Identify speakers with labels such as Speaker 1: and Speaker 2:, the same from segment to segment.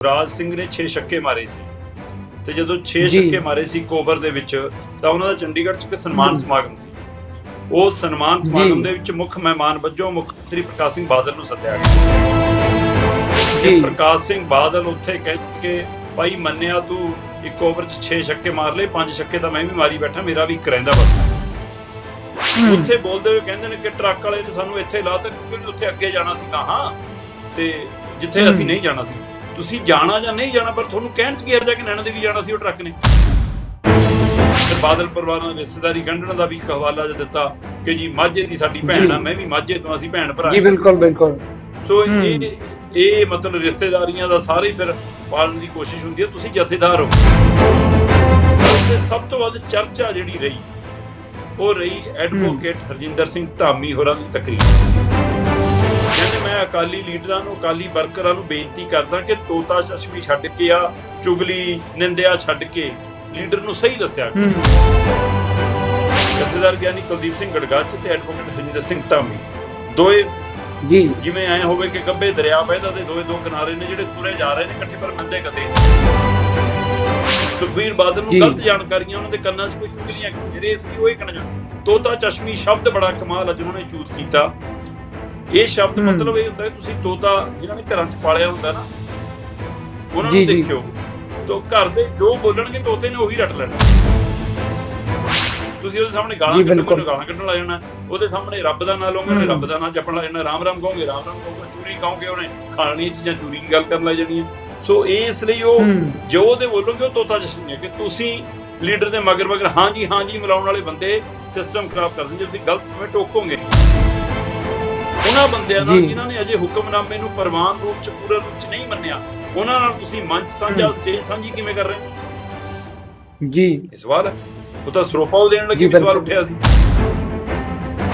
Speaker 1: ਰਾਜ ਸਿੰਘ ਨੇ 6 ਛੱਕੇ ਮਾਰੇ ਸੀ ਤੇ ਜਦੋਂ 6
Speaker 2: ਜੀ।
Speaker 1: ਛੱਕੇ ਮਾਰੇ ਸੀ ਕੋਵਰ ਦੇ ਵਿੱਚ ਤਾਂ ਉਹਨਾਂ ਦਾ ਚੰਡੀਗੜ੍ਹ 'ਚ ਇੱਕ ਸਨਮਾਨ। ਸਮਾਗਮ ਸੀ ਉਹ ਸਨਮਾਨ ਸਮਾਗਮ। ਦੇ ਵਿੱਚ ਮੁੱਖ ਮਹਿਮਾਨ ਵਜੋਂ ਮੁੱਖ ਮੰਤਰੀ ਪ੍ਰਕਾਸ਼ ਸਿੰਘ ਬਾਦਲ ਨੂੰ ਸੱਦਿਆ ਗਿਆ ਤੇ
Speaker 2: ਜੀ।
Speaker 1: ਪ੍ਰਕਾਸ਼ ਸਿੰਘ ਬਾਦਲ ਉੱਥੇ ਕਹਿ ਕੇ ਭਾਈ ਮੰਨਿਆ ਤੂੰ ਇੱਕ ਓਵਰ 'ਚ 6 ਛੱਕੇ ਮਾਰ ਲਏ 5 ਛੱਕੇ ਤਾਂ ਮੈਂ ਵੀ ਮਾਰੀ ਬੈਠਾ ਮੇਰਾ ਵੀ ਇੱਕ ਰਹਿੰਦਾ ਬਸ ਉੱਥੇ ਬੋਲਦੇ ਹੋਏ ਕਹਿੰਦੇ ਨੇ ਕਿ ਟਰੱਕ ਵਾਲੇ ਨੇ ਸਾਨੂੰ ਇੱਥੇ ਲਾਤਾ ਕਿਉਂਕਿ ਉੱਥੇ ਅੱਗੇ ਜਾਣਾ ਸੀ ਹਾਂ ਤੇ ਜਿੱਥੇ। ਅਸੀਂ ਨਹੀਂ ਜਾਣਾ ਸੀ ਤੁਸੀਂ ਜਾਣਾ ਜਾਂ ਨਹੀਂ ਜਾਣਾ ਪਰ ਤੁਹਾਨੂੰ ਕਹਿਣ ਚ ਕੀ ਹਰਜਾ ਕਿ ਨੈਣਾ ਦੇਵੀ ਜਾਣਾ ਸੀ ਉਹ ਟਰੱਕ ਨੇ। ਤੇ ਬਾਦਲ ਪਰਿਵਾਰ ਨੇ ਰਿਸ਼ਤੇਦਾਰੀ ਗੰਢਣ ਦਾ ਵੀ ਇੱਕ ਹਵਾਲਾ ਜਿਹਾ ਦਿੱਤਾ ਕਿ ਜੀ ਮਾਝੇ ਦੀ ਸਾਡੀ ਭੈਣ ਆ। ਮੈਂ ਵੀ ਮਾਝੇ ਤੋਂ ਅਸੀਂ ਭੈਣ ਭਰਾ
Speaker 2: ਜੀ ਬਿਲਕੁਲ ਬਿਲਕੁਲ।
Speaker 1: ਸੋ। ਇਹ ਇਹ ਮਤਲਬ ਰਿਸ਼ਤੇਦਾਰੀਆਂ ਦਾ ਸਾਰੇ ਫਿਰ ਪਾਲਣ ਦੀ ਕੋਸ਼ਿਸ਼ ਹੁੰਦੀ ਹੈ ਤੁਸੀਂ ਜਥੇਦਾਰ ਹੋ। ਤੇ ਸਭ ਤੋਂ ਵੱਧ ਚਰਚਾ ਜਿਹੜੀ ਰਹੀ ਉਹ ਰਹੀ ਐਡਵੋਕੇਟ ਹਰਜਿੰਦਰ ਸਿੰਘ ਧਾਮੀ ਹੋਰਾਂ ਦੀ ਤਕਰੀਰ। ਮੈਂ ਅਕਾਲੀ ਲੀਡਰਾਂ ਨੂੰ ਅਕਾਲੀ ਵਰਕਰਾਂ ਨੂੰ ਬੇਨਤੀ ਕਰਦਾ ਕਿ ਤੋਤਾ ਚਸ਼ਮੀ ਛੱਡ ਕੇ ਆ ਚੁਗਲੀ ਨਿੰਦਿਆ ਛੱਡ ਕੇ ਲੀਡਰ ਨੂੰ ਸਹੀ ਦੱਸਿਆ ਜਥੇਦਾਰ ਗਿਆਨੀ ਕੁਲਦੀਪ ਸਿੰਘ ਗੜਗੱਜ ਤੇ ਐਡਵੋਕੇਟ ਹਰਜਿੰਦਰ ਸਿੰਘ ਧਾਮੀ। ਦੋਏ
Speaker 2: ਜੀ।
Speaker 1: ਜਿਵੇਂ ਐ ਹੋਵੇ ਕਿ ਗੱਬੇ ਦਰਿਆ ਵਹਿਦਾ ਤੇ ਦੋਏ ਦੋ ਕਿਨਾਰੇ ਨੇ ਜਿਹੜੇ ਤੁਰੇ ਜਾ ਰਹੇ ਨੇ ਇਕੱਠੇ ਪਰ ਮਿਲਦੇ ਕਦੇ। ਸੁਖਬੀਰ ਬਾਦਲ ਨੂੰ। ਗਲਤ ਜਾਣਕਾਰੀਆਂ ਉਹਨਾਂ ਦੇ ਕੰਨਾਂ 'ਚ ਕੋਈ ਚੁਗਲੀਆਂ ਜਿਹੜੇ ਸੀ ਉਹ ਇਹ ਕਹਿਣਾ ਤੋਤਾ ਚਸ਼ਮੀ ਸ਼ਬਦ ਬੜਾ ਕਮਾਲ ਅੱਜ ਉਹਨਾਂ ਨੇ ਚੂਤ ਕੀਤਾ। ਇਹ ਸ਼ਬਦ। ਮਤਲਬ ਇਹ ਹੁੰਦਾ ਹੈ ਤੁਸੀਂ ਤੋਤਾ ਜਿਨ੍ਹਾਂ ਨੇ ਘਰਾਂ 'ਚ ਪਾਲਿਆ ਹੁੰਦਾ ਨਾ ਉਹਨਾਂ ਨੂੰ। ਦੇਖਿਓ। ਤੋ ਘਰ ਦੇ ਜੋ ਬੋਲਣਗੇ ਤੋਤੇ ਨੇ ਉਹੀ ਰੱਟ ਲੈਣਾ। ਤੁਸੀਂ ਉਹਦੇ ਸਾਹਮਣੇ ਗਾਲਾਂ ਕੱਢੋਗੇ ਗਾਲਾਂ ਕੱਢਣ ਲੱਗ ਜਾਣਾ। ਉਹਦੇ ਸਾਹਮਣੇ ਰੱਬ ਦਾ ਨਾਮ ਲਓਗੇ। ਰੱਬ ਦਾ ਨਾਮ ਜਪਣ ਲੱਗ ਜਾਣਾ ਰਾਮ ਰਾਮ ਕਹੋਗੇ ਰਾਮ ਰਾਮ ਕਹੋਗੇ ਚੋਰੀ ਕਹੋਗੇ ਉਹਨੇ ਖਾਣੀਆਂ ਚੀਜ਼ਾਂ ਚੋਰੀ ਦੀ ਗੱਲ ਕਰਨ ਲੱਗ ਜਾਣੀਆਂ। ਸੋ ਇਸ ਲਈ ਉਹ ਜੋ ਉਹਦੇ ਬੋਲੋਗੇ ਉਹ ਤੋਤਾ ਜਸ਼ਨੀ ਕਿ ਤੁਸੀਂ ਲੀਡਰ ਦੇ ਮਗਰ ਮਗਰ ਹਾਂ ਜੀ ਹਾਂ ਜੀ ਮਿਲਾਉਣ ਵਾਲੇ ਬੰਦੇ ਸਿਸਟਮ ਖਰਾਬ ਕਰ ਦਿੰਦੇ ਤੁਸੀਂ ਗਲਤ ਸਮੇਂ ਟੋਕੋਗੇ। ਉਹਨਾਂ ਬੰਦਿਆਂ ਨਾਲ। ਜਿਨ੍ਹਾਂ ਨੇ ਅਜੇ ਹੁਕਮਨਾਮੇ ਨੂੰ ਪ੍ਰਵਾਨ ਰੂਪ ਚ ਪੂਰਨ ਰੂਪ ਚ ਨਹੀਂ ਮੰਨਿਆ ਉਹਨਾਂ ਨਾਲ ਤੁਸੀਂ ਮੰਚ ਸਾਂਝਾ। ਸਟੇਜ ਸਾਂਝੀ ਕਿਵੇਂ ਕਰ ਰਹੇ ਹੋ
Speaker 2: ਜੀ
Speaker 1: ਇਹ ਸਵਾਲ ਹੈ ਉਹ ਤਾਂ ਸਰੋਪਾ ਦੇਣ ਲੱਗੇ ਸਵਾਲ। ਉੱਠਿਆ ਸੀ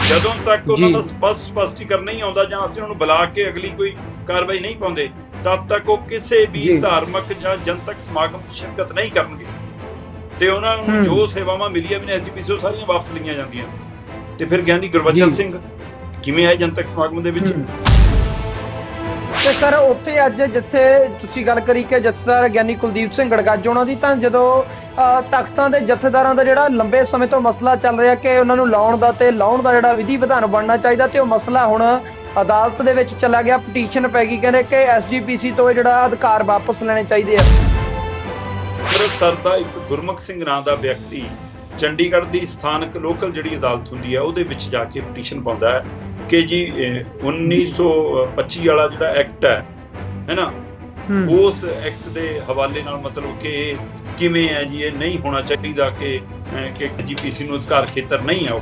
Speaker 1: ਜਦੋਂ ਤੱਕ ਉਹਨਾਂ। ਦਾ ਸਪਸ਼ਟ ਸਪਸ਼ਟੀਕਰਨ ਨਹੀਂ ਆਉਂਦਾ ਜਾਂ ਅਸੀਂ ਉਹਨਾਂ ਨੂੰ ਬੁਲਾ ਕੇ ਅਗਲੀ ਕੋਈ ਕਾਰਵਾਈ ਨਹੀਂ ਪਾਉਂਦੇ ਤਦ ਤੱਕ ਉਹ ਕਿਸੇ ਵੀ। ਧਾਰਮਿਕ ਜਾਂ ਜਨਤਕ ਸਮਾਗਮ 'ਚ ਸ਼ਿਰਕਤ ਨਹੀਂ ਕਰਨਗੇ ਤੇ ਉਹਨਾਂ ਨੂੰ। ਜੋ ਸੇਵਾਵਾਂ ਮਿਲੀਆਂ ਵੀ ਨੇ ਐਸਜੀਪੀਸੀ ਉਹ ਸਾਰੀਆਂ ਵਾਪਸ ਲਈਆਂ ਜਾਂਦੀਆਂ ਤੇ ਫਿਰ ਗਿਆਨੀ ਗੁਰਬਚਨ। ਸਿੰਘ ਕਿਵੇਂ ਆਏ ਜਨਤਕ ਸਮਾਗਮ ਦੇ ਵਿੱਚ।
Speaker 2: ਤੇ ਸਰ ਉੱਥੇ ਅੱਜ ਜਿੱਥੇ ਤੁਸੀਂ ਗੱਲ ਕਰੀ ਕਿ ਜਥੇਦਾਰ ਗਿਆਨੀ ਕੁਲਦੀਪ ਸਿੰਘ ਗੜਗੱਜ ਉਹਨਾਂ ਦੀ ਤਾਂ ਜਦੋਂ ਤਖਤਾਂ ਦੇ ਜਥੇਦਾਰਾਂ ਦਾ ਜਿਹੜਾ ਲੰਬੇ ਸਮੇਂ ਤੋਂ ਮਸਲਾ ਚੱਲ ਰਿਹਾ ਕਿ ਉਹਨਾਂ ਨੂੰ ਲਾਉਣ ਦਾ ਤੇ ਲਾਉਣ ਦਾ ਜਿਹੜਾ ਵਿਧੀ ਵਿਧਾਨ ਬਣਨਾ ਚਾਹੀਦਾ ਤੇ ਉਹ ਮਸਲਾ ਹੁਣ ਅਦਾਲਤ ਦੇ ਵਿੱਚ ਚਲਾ ਗਿਆ। ਪਟੀਸ਼ਨ ਪੈ ਗਈ ਕਹਿੰਦੇ ਕਿ ਐਸਜੀਪੀਸੀ ਤੋਂ ਇਹ ਜਿਹੜਾ ਅਧਿਕਾਰ ਵਾਪਸ ਲੈਣੇ ਚਾਹੀਦੇ ਆ।
Speaker 1: ਅੰਮ੍ਰਿਤਸਰ ਦਾ ਇੱਕ ਗੁਰਮੁਖ ਸਿੰਘ ਨਾਂ ਦਾ ਵਿਅਕਤੀ ਚੰਡੀਗੜ੍ਹ ਦੀ ਸਥਾਨਕ ਲੋਕਲ ਜਿਹੜੀ ਅਦਾਲਤ ਹੁੰਦੀ ਹੈ ਉਹਦੇ ਵਿੱਚ ਜਾ ਕੇ ਪਟੀਸ਼ਨ ਪਾਉਂਦਾ ਹੈ ਕਿ ਜੀ ਅਹ, 1925 ਵਾਲਾ ਜਿਹੜਾ ਐਕਟ ਹੈ ਹੈਨਾ ਉਸ ਐਕਟ ਦੇ ਹਵਾਲੇ ਨਾਲ ਮਤਲਬ ਕਿ ਇਹ ਕਿਵੇਂ ਹੈ ਜੀ ਇਹ ਨਹੀਂ ਹੋਣਾ ਚਾਹੀਦਾ ਕਿ ਕਿ ਜੀਪੀਸੀ ਨੂੰ ਅਧਿਕਾਰ ਖੇਤਰ ਨਹੀਂ ਹੈ ਉਹ।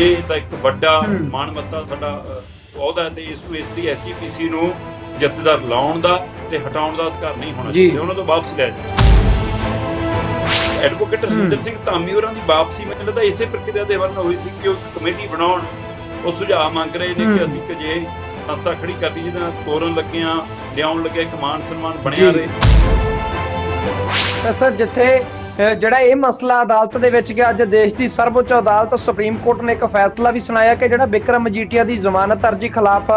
Speaker 1: ਇਹ ਤਾਂ ਇੱਕ ਵੱਡਾ। ਮਾਨਮੱਤਾ ਸਾਡਾ ਅਹ, ਅਹੁਦਾ ਤੇ ਇਸ ਨੂੰ ਇਸ ਦੀ ਐਸਜੀਪੀਸੀ ਨੂੰ ਜਥੇਦਾਰ ਲਾਉਣ ਦਾ ਤੇ ਹਟਾਉਣ ਦਾ ਅਧਿਕਾਰ ਨਹੀਂ ਹੋਣਾ। ਚਾਹੀਦਾ। ਉਹਨਾਂ ਤੋਂ ਵਾਪਸ ਲਿਆ ਜਾਵੇ। ਐਡਵੋਕੇਟ ਰਜਿੰਦਰ ਸਿੰਘ ਧਾਮੀ ਹੋਰਾਂ ਦੀ ਵਾਪਸੀ ਮੈਨੂੰ ਲੱਗਦਾ ਇਸੇ ਪ੍ਰਕਿਰਿਆ ਦੇ ਵਰਨ ਹੋਈ ਸੀ ਕਿ ਉਹ ਕਮੇਟੀ ਬਣਾਉਣ ਉਹ ਸੁਝਾਅ ਮੰਗ ਰਹੇ ਨੇ ਕਿ। ਅਸੀਂ ਕਿ ਜੇ ਸੰਸਥਾ ਖੜੀ ਕਰਦੀ ਜਿਹਦੇ ਤੋਰਨ ਲੱਗਿਆਂ ਲਿਆਉਣ ਲੱਗੇ ਇੱਕ ਮਾਨ ਸਨਮਾਨ ਬਣਿਆ। ਰਹੇ
Speaker 2: ਸਰ ਜਿੱਥੇ ਜਿਹੜਾ ਇਹ ਮਸਲਾ ਅਦਾਲਤ ਦੇ ਵਿੱਚ ਗਿਆ ਅੱਜ ਦੇਸ਼ ਦੀ ਸਰਵਉੱਚ ਅਦਾਲਤ ਸੁਪਰੀਮ ਕੋਰਟ ਨੇ ਇੱਕ ਫੈਸਲਾ ਵੀ ਸੁਣਾਇਆ ਕਿ ਜਿਹੜਾ ਵਿਕਰਮ ਮਜੀਠੀਆ ਦੀ ਜ਼ਮਾਨਤ ਅਰਜ਼ੀ ਖਿਲਾਫ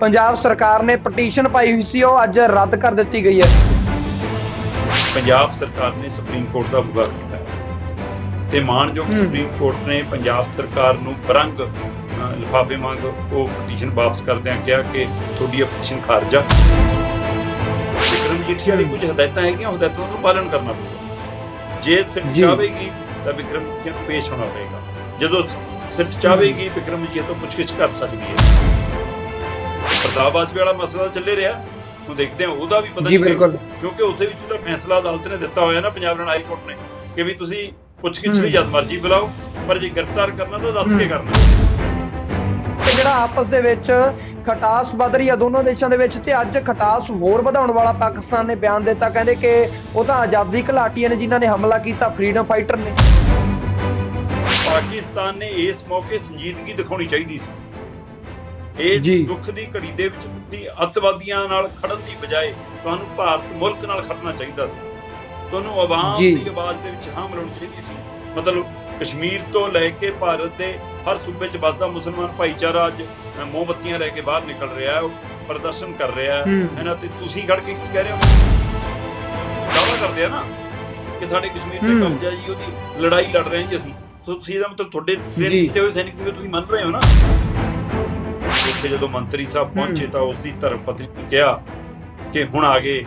Speaker 2: ਪੰਜਾਬ ਸਰਕਾਰ ਨੇ ਪਟੀਸ਼ਨ ਪਾਈ ਹੋਈ ਸੀ ਉਹ ਅੱਜ ਰੱਦ ਕਰ ਦਿੱਤੀ ਗਈ ਹੈ
Speaker 1: ਪੰਜਾਬ ਸਰਕਾਰ ਨੇ ਸੁਪਰੀਮ ਕੋਰਟ ਦਾ ਬੁਗਾ ਕੀਤਾ ਤੇ ਮਾਨਯੋਗ। ਸੁਪਰੀਮ ਕੋਰਟ ਨੇ ਪੰਜਾਬ ਸਰਕਾਰ ਨੂੰ ਬਰੰਗ ਲਿਫਾਫੇ ਮੰਗ ਉਹ ਪਟੀਸ਼ਨ ਵਾਪਸ ਕਰਦਿਆਂ ਕਿਹਾ ਕਿ ਤੁਹਾਡੀ ਪਟੀਸ਼ਨ ਖਾਰਜ ਆ। ਵਿਕਰਮ ਜੀਠੀ ਵਾਲੀ ਕੁਝ ਹਦਾਇਤਾਂ ਹੈਗੀਆਂ ਉਹ ਹਦਾਇਤਾਂ ਨੂੰ ਪਾਲਣ ਕਰਨਾ ਪਊਗਾ। ਜੇ ਸਿੱਟ
Speaker 2: ਜੀ।
Speaker 1: ਚਾਹੇਗੀ ਤਾਂ ਵਿਕਰਮ ਜੀਠੀ ਨੂੰ ਪੇਸ਼ ਹੋਣਾ ਪਏਗਾ। ਜਦੋਂ ਸਿੱਟ ਚਾਹੇਗੀ ਵਿਕਰਮ ਜੀਠੀ ਤੋਂ ਪੁੱਛਗਿੱਛ ਕਰ ਸਕਦੀ ਹੈ। ਬਾਜਪੇ ਵਾਲਾ ਮਸਲਾ ਚੱਲੇ ਰਿਹਾ। ਹੁਣ ਦੇਖਦੇ ਹਾਂ ਉਹਦਾ ਵੀ ਪਤਾ
Speaker 2: ਜੀ ਬਿਲਕੁਲ
Speaker 1: ਕਿਉਂਕਿ ਉਸੇ ਵਿੱਚ ਉਹਦਾ ਫੈਸਲਾ ਅਦਾਲਤ ਨੇ ਦਿੱਤਾ ਹੋਇਆ ਨਾ ਪੰਜਾਬ ਹਾਈ ਕੋਰਟ ਨੇ ਕਿ ਵੀ ਤੁਸੀਂ ਪੁੱਛਗਿੱਛ ਲਈ। ਜਦ ਮਰਜ਼ੀ ਬੁਲਾਓ ਪਰ ਜੇ ਗ੍ਰਿਫਤਾਰ ਕਰਨਾ ਤਾਂ ਦੱਸ ਕੇ। ਕਰਨਾ
Speaker 2: ਤੇ ਜਿਹੜਾ ਆਪਸ ਦੇ ਵਿੱਚ ਖਟਾਸ ਵੱਧ ਰਹੀ ਆ ਦੋਨੋਂ ਦੇਸ਼ਾਂ ਦੇ ਵਿੱਚ ਤੇ ਅੱਜ ਖਟਾਸ ਹੋਰ ਵਧਾਉਣ ਵਾਲਾ ਪਾਕਿਸਤਾਨ ਨੇ ਬਿਆਨ ਦਿੱਤਾ ਕਹਿੰਦੇ ਕਿ ਉਹ ਤਾਂ ਆਜ਼ਾਦੀ ਘੁਲਾਟੀਆਂ ਨੇ ਜਿਨ੍ਹਾਂ ਨੇ ਹਮਲਾ ਕੀਤਾ ਫਰੀडम ਫਾਈਟਰ ਨੇ
Speaker 1: ਪਾਕਿਸਤਾਨ ਨੇ ਇਸ ਮੌਕੇ ਸੰਜੀਦਗੀ ਦਿਖਾਉਣੀ ਚਾਹੀਦੀ ਸੀ ਇਸ। ਦੁੱਖ ਦੀ ਘੜੀ ਦੇ ਵਿੱਚ ਤੁਸੀਂ ਅੱਤਵਾਦੀਆਂ ਨਾਲ ਖੜਨ ਦੀ ਬਜਾਏ ਤੁਹਾਨੂੰ ਭਾਰਤ ਮੁਲਕ ਨਾਲ ਖੜਨਾ ਚਾਹੀਦਾ ਸੀ ਤੁਹਾਨੂੰ ਆਵਾਮ। ਦੀ ਆਵਾਜ਼ ਦੇ ਵਿੱਚ ਹਾਂ ਮਿਲਾਉਣੀ ਚਾਹੀਦੀ ਸੀ ਮਤਲਬ ਕਸ਼ਮੀਰ ਤੋਂ ਲੈ ਕੇ ਭਾਰਤ ਦੇ ਹਰ ਸੂਬੇ 'ਚ ਵੱਸਦਾ ਮੁਸਲਮਾਨ ਭਾਈਚਾਰਾ ਅੱਜ ਮੋਮਬੱਤੀਆਂ ਲੈ ਕੇ ਬਾਹਰ ਨਿਕਲ ਰਿਹਾ ਹੈ ਉਹ ਪ੍ਰਦਰਸ਼ਨ ਕਰ ਰਿਹਾ ਹੈ। ਇਹਨਾਂ ਤੇ ਤੁਸੀਂ ਖੜ ਕੇ ਕੀ ਕਹਿ ਰਹੇ ਹੋ ਦਾਵਾ ਕਰਦੇ ਆ ਨਾ ਕਿ ਸਾਡੇ ਕਸ਼ਮੀਰ ਤੇ। ਕਬਜ਼ਾ ਜੀ ਉਹਦੀ ਲੜਾਈ ਲੜ ਰਹੇ ਹਾਂ ਜੀ ਅਸੀਂ ਸੋ ਤੁਸੀਂ ਇਹਦਾ ਮਤਲਬ ਤੁਹਾਡੇ ਟ੍ਰੇਨ। ਕੀਤੇ ਹੋਏ ਸੈਨਿਕ ਸੀਗੇ ਤੁਸੀਂ ਮੰਨ ਰਹੇ ਹੋ ਨਾ ਉੱਥੇ ਜਦੋਂ ਮੰਤਰੀ ਸਾਹਿਬ ਪਹੁੰਚੇ। ਤਾਂ ਉਸ ਦੀ ਧਰਮ ਪਤਨੀ ਨੇ ਕਿਹਾ ਕਿ ਹੁਣ ਆ ਗਏ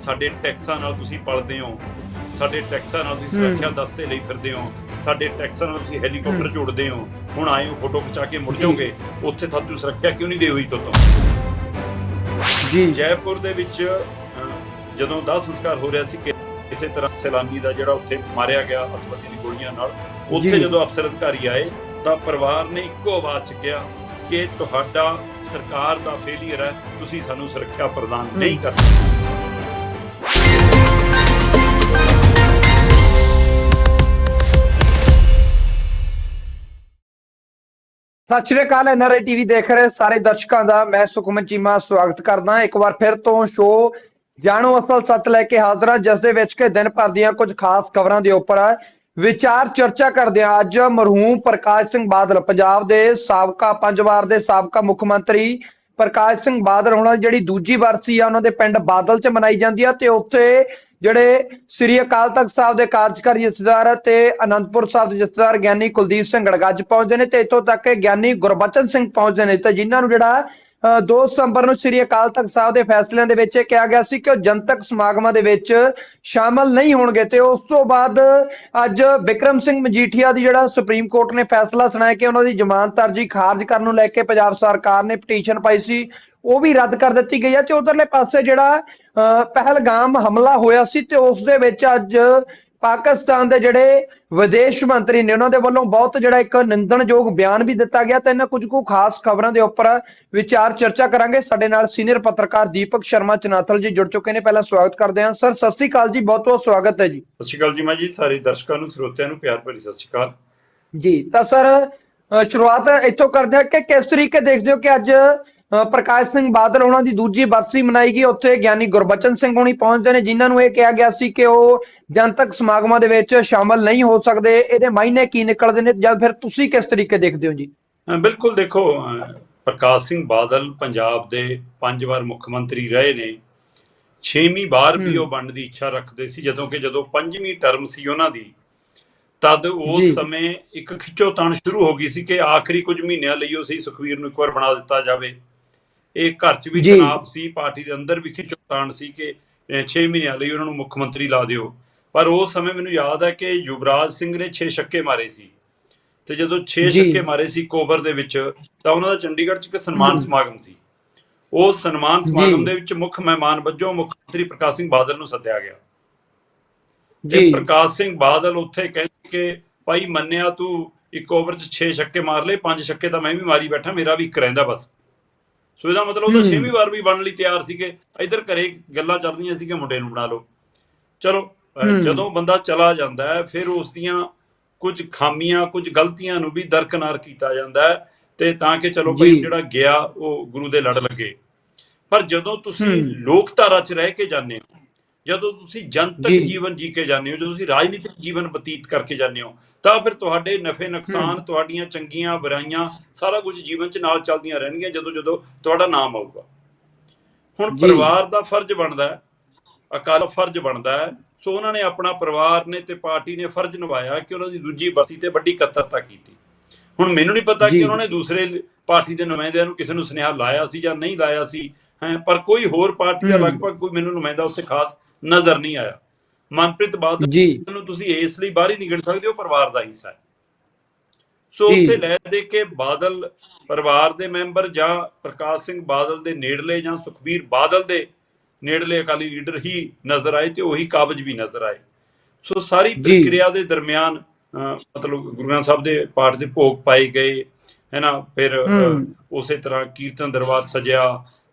Speaker 1: ਸਾਡੇ ਟੈਕਸਾਂ ਨਾਲ ਤੁਸੀਂ ਪਲਦੇ ਹੋ ਸਾਡੇ ਟੈਕਸਾਂ ਨਾਲ ਤੁਸੀਂ। ਸੁਰੱਖਿਆ ਦਸਤੇ ਲਈ ਫਿਰਦੇ ਹੋ ਸਾਡੇ ਟੈਕਸਾਂ ਨਾਲ ਤੁਸੀਂ ਹੈਲੀਕਾਪਟਰ। ਜੋੜਦੇ ਹੋ ਹੁਣ ਆਏ ਹੋ ਫੋਟੋ ਖਿਚਾ ਕੇ ਮੁੜ। ਜਾਓਗੇ ਉੱਥੇ ਤੁਹਾਨੂੰ ਸੁਰੱਖਿਆ ਕਿਉਂ ਨਹੀਂ ਦੇ ਹੋਈ ਤੋਂ
Speaker 2: ਜੀ
Speaker 1: ਜੈਪੁਰ ਦੇ ਵਿੱਚ ਜਦੋਂ ਦਾਹ ਸੰਸਕਾਰ ਹੋ ਰਿਹਾ ਸੀ ਕਿ ਕਿਸੇ ਤਰ੍ਹਾਂ ਸੈਲਾਨੀ ਦਾ ਜਿਹੜਾ ਉੱਥੇ ਮਾਰਿਆ ਗਿਆ ਅਤਵਾਦੀ ਦੀ ਗੋਲੀਆਂ ਨਾਲ ਉੱਥੇ। ਜਦੋਂ ਅਫਸਰ ਅਧਿਕਾਰੀ ਆਏ ਤਾਂ ਪਰਿਵਾਰ ਨੇ ਇੱਕੋ ਆਵਾਜ਼ ਚ ਕਿਹਾ ਕਿ ਤੁਹਾਡਾ ਸਰਕਾਰ ਦਾ ਫੇਲਿਅਰ ਹੈ ਤੁਸੀਂ ਸਾਨੂੰ ਸੁਰੱਖਿਆ ਪ੍ਰਦਾਨ ਨਹੀਂ ਕਰ
Speaker 2: ਸਤਿ ਸ਼੍ਰੀ ਅਕਾਲ ਐਨਆਰਆਈ ਟੀਵੀ ਦੇਖ ਰਹੇ ਸਾਰੇ ਦਰਸ਼ਕਾਂ ਦਾ ਮੈਂ ਸੁਖਮਨ ਚੀਮਾ ਸਵਾਗਤ ਕਰਦਾ ਇੱਕ ਵਾਰ ਫਿਰ ਤੋਂ ਸ਼ੋਅ ਜਾਣੋ ਅਸਲ ਸੱਚ ਲੈ ਕੇ ਹਾਜ਼ਰ ਹਾਂ ਜਿਸ ਦੇ ਵਿੱਚ ਕਿ ਦਿਨ ਭਰ ਦੀਆਂ ਕੁਝ ਖਾਸ ਖਬਰਾਂ ਦੇ ਉੱਪਰ ਵਿਚਾਰ ਚਰਚਾ ਕਰਦੇ ਹਾਂ ਅੱਜ ਮਰਹੂਮ ਪ੍ਰਕਾਸ਼ ਸਿੰਘ ਬਾਦਲ, ਪੰਜਾਬ ਦੇ ਸਾਬਕਾ ਪੰਜ ਵਾਰ ਦੇ ਸਾਬਕਾ ਮੁੱਖ ਮੰਤਰੀ ਪ੍ਰਕਾਸ਼ ਸਿੰਘ ਬਾਦਲ, ਉਹਨਾਂ ਜਿਹੜੀ ਦੂਜੀ ਵਰਸੀ ਆ, ਉਹਨਾਂ ਦੇ ਪਿੰਡ ਬਾਦਲ 'ਚ ਮਨਾਈ ਜਾਂਦੀ ਆ ਤੇ ਉੱਥੇ ਜਿਹੜੇ ਸ੍ਰੀ ਅਕਾਲ ਤਖਤ ਸਾਹਿਬ ਦੇ ਕਾਰਜਕਾਰੀ ਜਥੇਦਾਰ ਤੇ ਅਨੰਦਪੁਰ ਸਾਹਿਬ ਦੇ ਜਥੇਦਾਰ ਗਿਆਨੀ ਕੁਲਦੀਪ ਸਿੰਘ ਗੜਗੱਜ ਪਹੁੰਚਦੇ ਨੇ ਤੇ ਇੱਥੋਂ ਤੱਕ ਗਿਆਨੀ ਗੁਰਬਚਨ ਸਿੰਘ ਪਹੁੰਚਦੇ ਨੇ ਤੇ ਜਿਨ੍ਹਾਂ ਨੂੰ ਜਿਹੜਾ 2 ਸਤੰਬਰ ਨੂੰ ਸ੍ਰੀ ਅਕਾਲ ਤਖਤ ਸਾਹਿਬ ਦੇ ਫੈਸਲਿਆਂ ਦੇ ਵਿੱਚ ਇਹ ਕਿਹਾ ਗਿਆ ਸੀ ਕਿ ਉਹ ਜਨਤਕ ਸਮਾਗਮਾਂ ਦੇ ਵਿੱਚ ਸ਼ਾਮਲ ਨਹੀਂ ਹੋਣਗੇ ਤੇ ਉਸ ਤੋਂ ਬਾਅਦ ਅੱਜ ਵਿਕਰਮ ਸਿੰਘ ਮਜੀਠੀਆ ਦੀ ਜਿਹੜਾ ਸੁਪਰੀਮ ਕੋਰਟ ਨੇ ਫੈਸਲਾ ਸੁਣਾਇਆ ਕਿ ਉਹਨਾਂ ਦੀ ਜ਼ਮਾਨਤ ਅਰਜ਼ੀ ਖਾਰਜ ਕਰਨ ਨੂੰ ਲੈ ਕੇ ਪੰਜਾਬ ਸਰਕਾਰ ਨੇ ਪਟੀਸ਼ਨ ਪਾਈ ਸੀ ਉਹ ਵੀ ਰੱਦ ਕਰ ਦਿੱਤੀ ਗਈ ਹੈ ਤੇ ਉਧਰਲੇ ਪਾਸੇ ਜਿਹੜਾ ਅ, ਪਹਿਲਗਾਮ ਹਮਲਾ ਹੋਇਆ ਸੀ ਤੇ ਉਸ ਦੇ ਵਿੱਚ ਅੱਜ ਪਾਕਿਸਤਾਨ ਦੇ ਜਿਹੜੇ ਵਿਦੇਸ਼ ਮੰਤਰੀ ਨੇ ਉਹਨਾਂ ਦੇ ਵੱਲੋਂ ਬਹੁਤ ਜਿਹੜਾ ਇੱਕ ਨਿੰਦਣਯੋਗ ਬਿਆਨ ਵੀ ਦਿੱਤਾ ਗਿਆ ਤੇ ਇਹਨਾਂ ਕੁਝ ਕੁ ਖਾਸ ਖਬਰਾਂ ਦੇ ਉੱਪਰ ਵਿਚਾਰ ਚਰਚਾ ਕਰਾਂਗੇ। ਸਾਡੇ ਨਾਲ ਸੀਨੀਅਰ ਪੱਤਰਕਾਰ ਦੀਪਕ ਸ਼ਰਮਾ ਚਨਾਥਲ ਜੀ ਜੁੜ ਚੁੱਕੇ ਨੇ। ਪਹਿਲਾਂ ਸਵਾਗਤ ਕਰਦੇ ਹਾਂ। ਸਰ ਸਤਿ ਸ੍ਰੀ ਅਕਾਲ ਜੀ। ਬਹੁਤ ਬਹੁਤ ਸਵਾਗਤ ਹੈ ਜੀ।
Speaker 1: ਸਤਿ ਸ਼੍ਰੀ ਅਕਾਲ ਜੀ ਮੈਂ ਜੀ ਸਾਰੇ ਦਰਸ਼ਕਾਂ ਨੂੰ ਸਰੋਤਿਆਂ ਨੂੰ ਪਿਆਰ ਭਰੀ ਸਤਿ ਸ਼੍ਰੀ ਅਕਾਲ।
Speaker 2: ਜੀ ਤਾਂ ਸਰ ਸ਼ੁਰੂਆਤ ਇੱਥੋਂ ਕਰਦੇ ਹਾਂ ਕਿ ਕਿਸ ਤਰੀਕੇ ਦੇਖਦੇ ਹੋ ਕਿ ਅੱਜ ਪ੍ਰਕਾਸ਼ ਸਿੰਘ ਬਾਦਲ ਉਹਨਾਂ ਦੀ ਦੂਜੀ ਬਰਸੀ ਮਨਾਈ ਗਈ ਉੱਥੇ ਗਿਆਨੀ ਗੁਰਬਚਨ ਸਿੰਘ ਹੋਣੀ ਪਹੁੰਚਦੇ ਨੇ ਜਿਨ੍ਹਾਂ ਨੂੰ ਇਹ ਕਿਹਾ ਗਿਆ ਸੀ ਕਿ ਉਹ ਜਨਤਕ ਸਮਾਗਮਾਂ ਦੇ ਵਿੱਚ ਸ਼ਾਮਲ ਨਹੀਂ ਹੋ ਸਕਦੇ। ਇਹਦੇ ਮਾਇਨੇ ਕੀ ਨਿਕਲਦੇ ਨੇ ਜਾਂ ਫਿਰ ਤੁਸੀਂ ਕਿਸ ਤਰੀਕੇ ਦੇਖਦੇ ਹੋ ਜੀ?
Speaker 1: ਬਿਲਕੁਲ ਦੇਖੋ ਪ੍ਰਕਾਸ਼ ਸਿੰਘ ਬਾਦਲ ਪੰਜਾਬ ਦੇ ਪੰਜ ਵਾਰ ਮੁੱਖ ਮੰਤਰੀ ਰਹੇ ਨੇ। ਛੇਵੀਂ ਵਾਰ ਵੀ। ਉਹ ਬਣਨ ਦੀ ਇੱਛਾ ਰੱਖਦੇ ਸੀ ਜਦੋਂ ਕਿ ਜਦੋਂ ਪੰਜਵੀਂ ਟਰਮ ਸੀ ਉਹਨਾਂ ਦੀ ਤਦ ਉਸ। ਸਮੇਂ ਇੱਕ ਖਿੱਚੋਤਾਣ ਸ਼ੁਰੂ ਹੋ ਗਈ ਸੀ ਕਿ ਆਖਰੀ ਕੁਝ ਮਹੀਨਿਆਂ ਲਈ ਉਹ ਸਹੀ ਸੁਖਵੀਰ ਨੂੰ ਇੱਕ ਵਾਰ ਬਣਾ ਦਿੱਤਾ ਜਾਵੇ। ਇਹ ਘਰ 'ਚ ਵੀ। ਤਣਾਅ ਸੀ ਪਾਰਟੀ ਦੇ ਅੰਦਰ ਵੀ ਖਿੱਚੋਤਾਣ ਸੀ ਕਿ 6 ਮਹੀਨਿਆਂ ਲਈ ਉਹਨਾਂ ਨੂੰ ਮੁੱਖ ਮੰਤਰੀ ਲਾ ਦਿਓ ਪਰ ਉਸ ਸਮੇਂ ਮੈਨੂੰ ਯਾਦ ਹੈ ਕਿ ਯੁਵਰਾਜ ਸਿੰਘ ਨੇ 6 ਛੱਕੇ ਮਾਰੇ ਸੀ ਤੇ ਜਦੋਂ 6
Speaker 2: ਜੀ।
Speaker 1: ਛੱਕੇ ਮਾਰੇ ਸੀ ਕੋਬਰ ਦੇ ਵਿੱਚ ਤਾਂ ਉਹਨਾਂ ਦਾ ਚੰਡੀਗੜ੍ਹ 'ਚ ਇੱਕ ਸਨਮਾਨ। ਸਮਾਗਮ ਸੀ ਉਸ ਸਨਮਾਨ ਸਮਾਗਮ। ਦੇ ਵਿੱਚ ਮੁੱਖ ਮਹਿਮਾਨ ਵਜੋਂ ਮੁੱਖ ਮੰਤਰੀ ਪ੍ਰਕਾਸ਼ ਸਿੰਘ ਬਾਦਲ ਨੂੰ ਸੱਦਿਆ ਗਿਆ
Speaker 2: ਜੀ
Speaker 1: ਪ੍ਰਕਾਸ਼ ਸਿੰਘ ਬਾਦਲ ਉੱਥੇ ਕਹਿੰਦੇ ਕਿ ਭਾਈ ਮੰਨਿਆ ਤੂੰ ਇੱਕ ਓਵਰ 'ਚ 6 ਛੱਕੇ ਮਾਰ ਲਏ 5 ਛੱਕੇ ਤਾਂ ਮੈਂ ਵੀ ਮਾਰੀ ਬੈਠਾ ਮੇਰਾ ਵੀ ਇੱਕ ਰਹਿੰਦਾ ਬਸ ਸੋ ਇਹਦਾ ਮਤਲਬ ਉਹ ਤਾਂ। ਛੇਵੀਂ ਵਾਰ ਵੀ ਬਣਨ ਲਈ ਤਿਆਰ ਸੀਗੇ ਇਧਰ ਘਰੇ ਗੱਲਾਂ ਚੱਲਦੀਆਂ ਸੀ ਕਿ ਮੁੰਡੇ ਨੂੰ ਬਣਾ ਲਓ ਚਲੋ। ਜਦੋਂ ਬੰਦਾ ਚਲਾ ਜਾਂਦਾ ਹੈ ਫਿਰ ਉਸ ਦੀਆਂ ਕੁਝ ਖਾਮੀਆਂ ਕੁਝ ਗਲਤੀਆਂ ਨੂੰ ਵੀ ਦਰਕਨਾਰ ਕੀਤਾ ਜਾਂਦਾ ਹੈ ਤੇ ਤਾਂ ਕਿ ਚਲੋ ਭਾਈ। ਜਿਹੜਾ ਗਿਆ ਉਹ ਗੁਰੂ ਦੇ ਲੜ ਲੱਗੇ ਪਰ ਜਦੋਂ ਤੁਸੀਂ
Speaker 2: ਹਮ।
Speaker 1: ਲੋਕਧਾਰਾ 'ਚ ਰਹਿ ਕੇ ਜਾਂਦੇ ਹੋ ਜਦੋਂ ਤੁਸੀਂ ਜਨਤਕ। ਜੀਵਨ ਜੀ ਕੇ ਜਾਂਦੇ ਹੋ ਜਦੋਂ ਤੁਸੀਂ ਰਾਜਨੀਤਿਕ ਜੀਵਨ ਬਤੀਤ ਕਰਕੇ ਜਾਂਦੇ ਹੋ ਤਾਂ ਫਿਰ ਤੁਹਾਡੇ ਨਫੇ ਨੁਕਸਾਨ। ਤੁਹਾਡੀਆਂ ਚੰਗੀਆਂ ਬੁਰਾਈਆਂ ਸਾਰਾ ਕੁਝ ਜੀਵਨ 'ਚ ਨਾਲ ਚੱਲਦੀਆਂ ਰਹਿਣਗੀਆਂ ਜਦੋਂ ਜਦੋਂ ਤੁਹਾਡਾ ਨਾਮ ਆਊਗਾ ਹੁਣ। ਪਰਿਵਾਰ ਦਾ ਫਰਜ਼ ਬਣਦਾ ਹੈ ਅਕਾਲ ਫਰਜ਼ ਬਣਦਾ ਹੈ ਸੋ ਉਹਨਾਂ ਨੇ ਆਪਣਾ ਪਰਿਵਾਰ ਨੇ ਤੇ ਪਾਰਟੀ ਨੇ ਫਰਜ਼ ਨਿਭਾਇਆ ਕਿ ਉਹਨਾਂ ਦੀ ਦੂਜੀ ਬਰਸੀ ਤੇ ਵੱਡੀ ਇਕੱਤਰਤਾ ਕੀਤੀ ਹੁਣ ਮੈਨੂੰ ਨਹੀਂ ਪਤਾ। ਕਿ ਉਹਨਾਂ ਨੇ ਦੂਸਰੇ ਪਾਰਟੀ ਦੇ ਨੁਮਾਇੰਦਿਆਂ ਨੂੰ ਕਿਸੇ ਨੂੰ ਸੁਨੇਹਾ ਲਾਇਆ ਸੀ ਜਾਂ ਨਹੀਂ ਲਾਇਆ ਸੀ ਹੈਂ ਪਰ ਕੋਈ ਹੋਰ ਪਾਰਟੀ ਦਾ। ਲਗਭਗ ਕੋਈ ਮੈਨੂੰ ਨੁਮਾਇੰਦਾ ਉੱਥੇ ਖਾਸ ਨਜ਼ਰ ਨਹੀਂ ਆਇਆ ਮਨਪ੍ਰੀਤ ਬਾਦਲ
Speaker 2: ਜੀ
Speaker 1: ਨੂੰ ਤੁਸੀਂ ਇਸ ਲਈ ਬਾਹਰ ਹੀ ਨਹੀਂ ਸਕਦੇ ਉਹ ਪਰਿਵਾਰ ਦਾ ਹਿੱਸਾ ਹੈ ਸੋ। ਉੱਥੇ ਲੈ ਦੇ ਕੇ ਬਾਦਲ ਪਰਿਵਾਰ ਦੇ ਮੈਂਬਰ ਜਾਂ ਪ੍ਰਕਾਸ਼ ਸਿੰਘ ਬਾਦਲ ਦੇ ਨੇੜਲੇ ਜਾਂ ਸੁਖਬੀਰ ਬਾਦਲ ਦੇ ਨੇੜਲੇ ਅਕਾਲੀ ਲੀਡਰ ਹੀ ਨਜ਼ਰ ਆਏ ਤੇ ਉਹੀ ਕਾਬਜ ਵੀ ਨਜ਼ਰ ਆਏ ਸੋ ਸਾਰੀ। ਪ੍ਰਕਿਰਿਆ ਦੇ ਦਰਮਿਆਨ ਮਤਲਬ ਗੁਰੂ ਗ੍ਰੰਥ ਸਾਹਿਬ ਦੇ ਪਾਠ ਦੇ ਭੋਗ ਪਾਏ ਗਏ ਹੈ ਨਾ ਫਿਰ। ਉਸੇ ਤਰ੍ਹਾਂ ਕੀਰਤਨ ਦਰਬਾਰ ਸਜਿਆ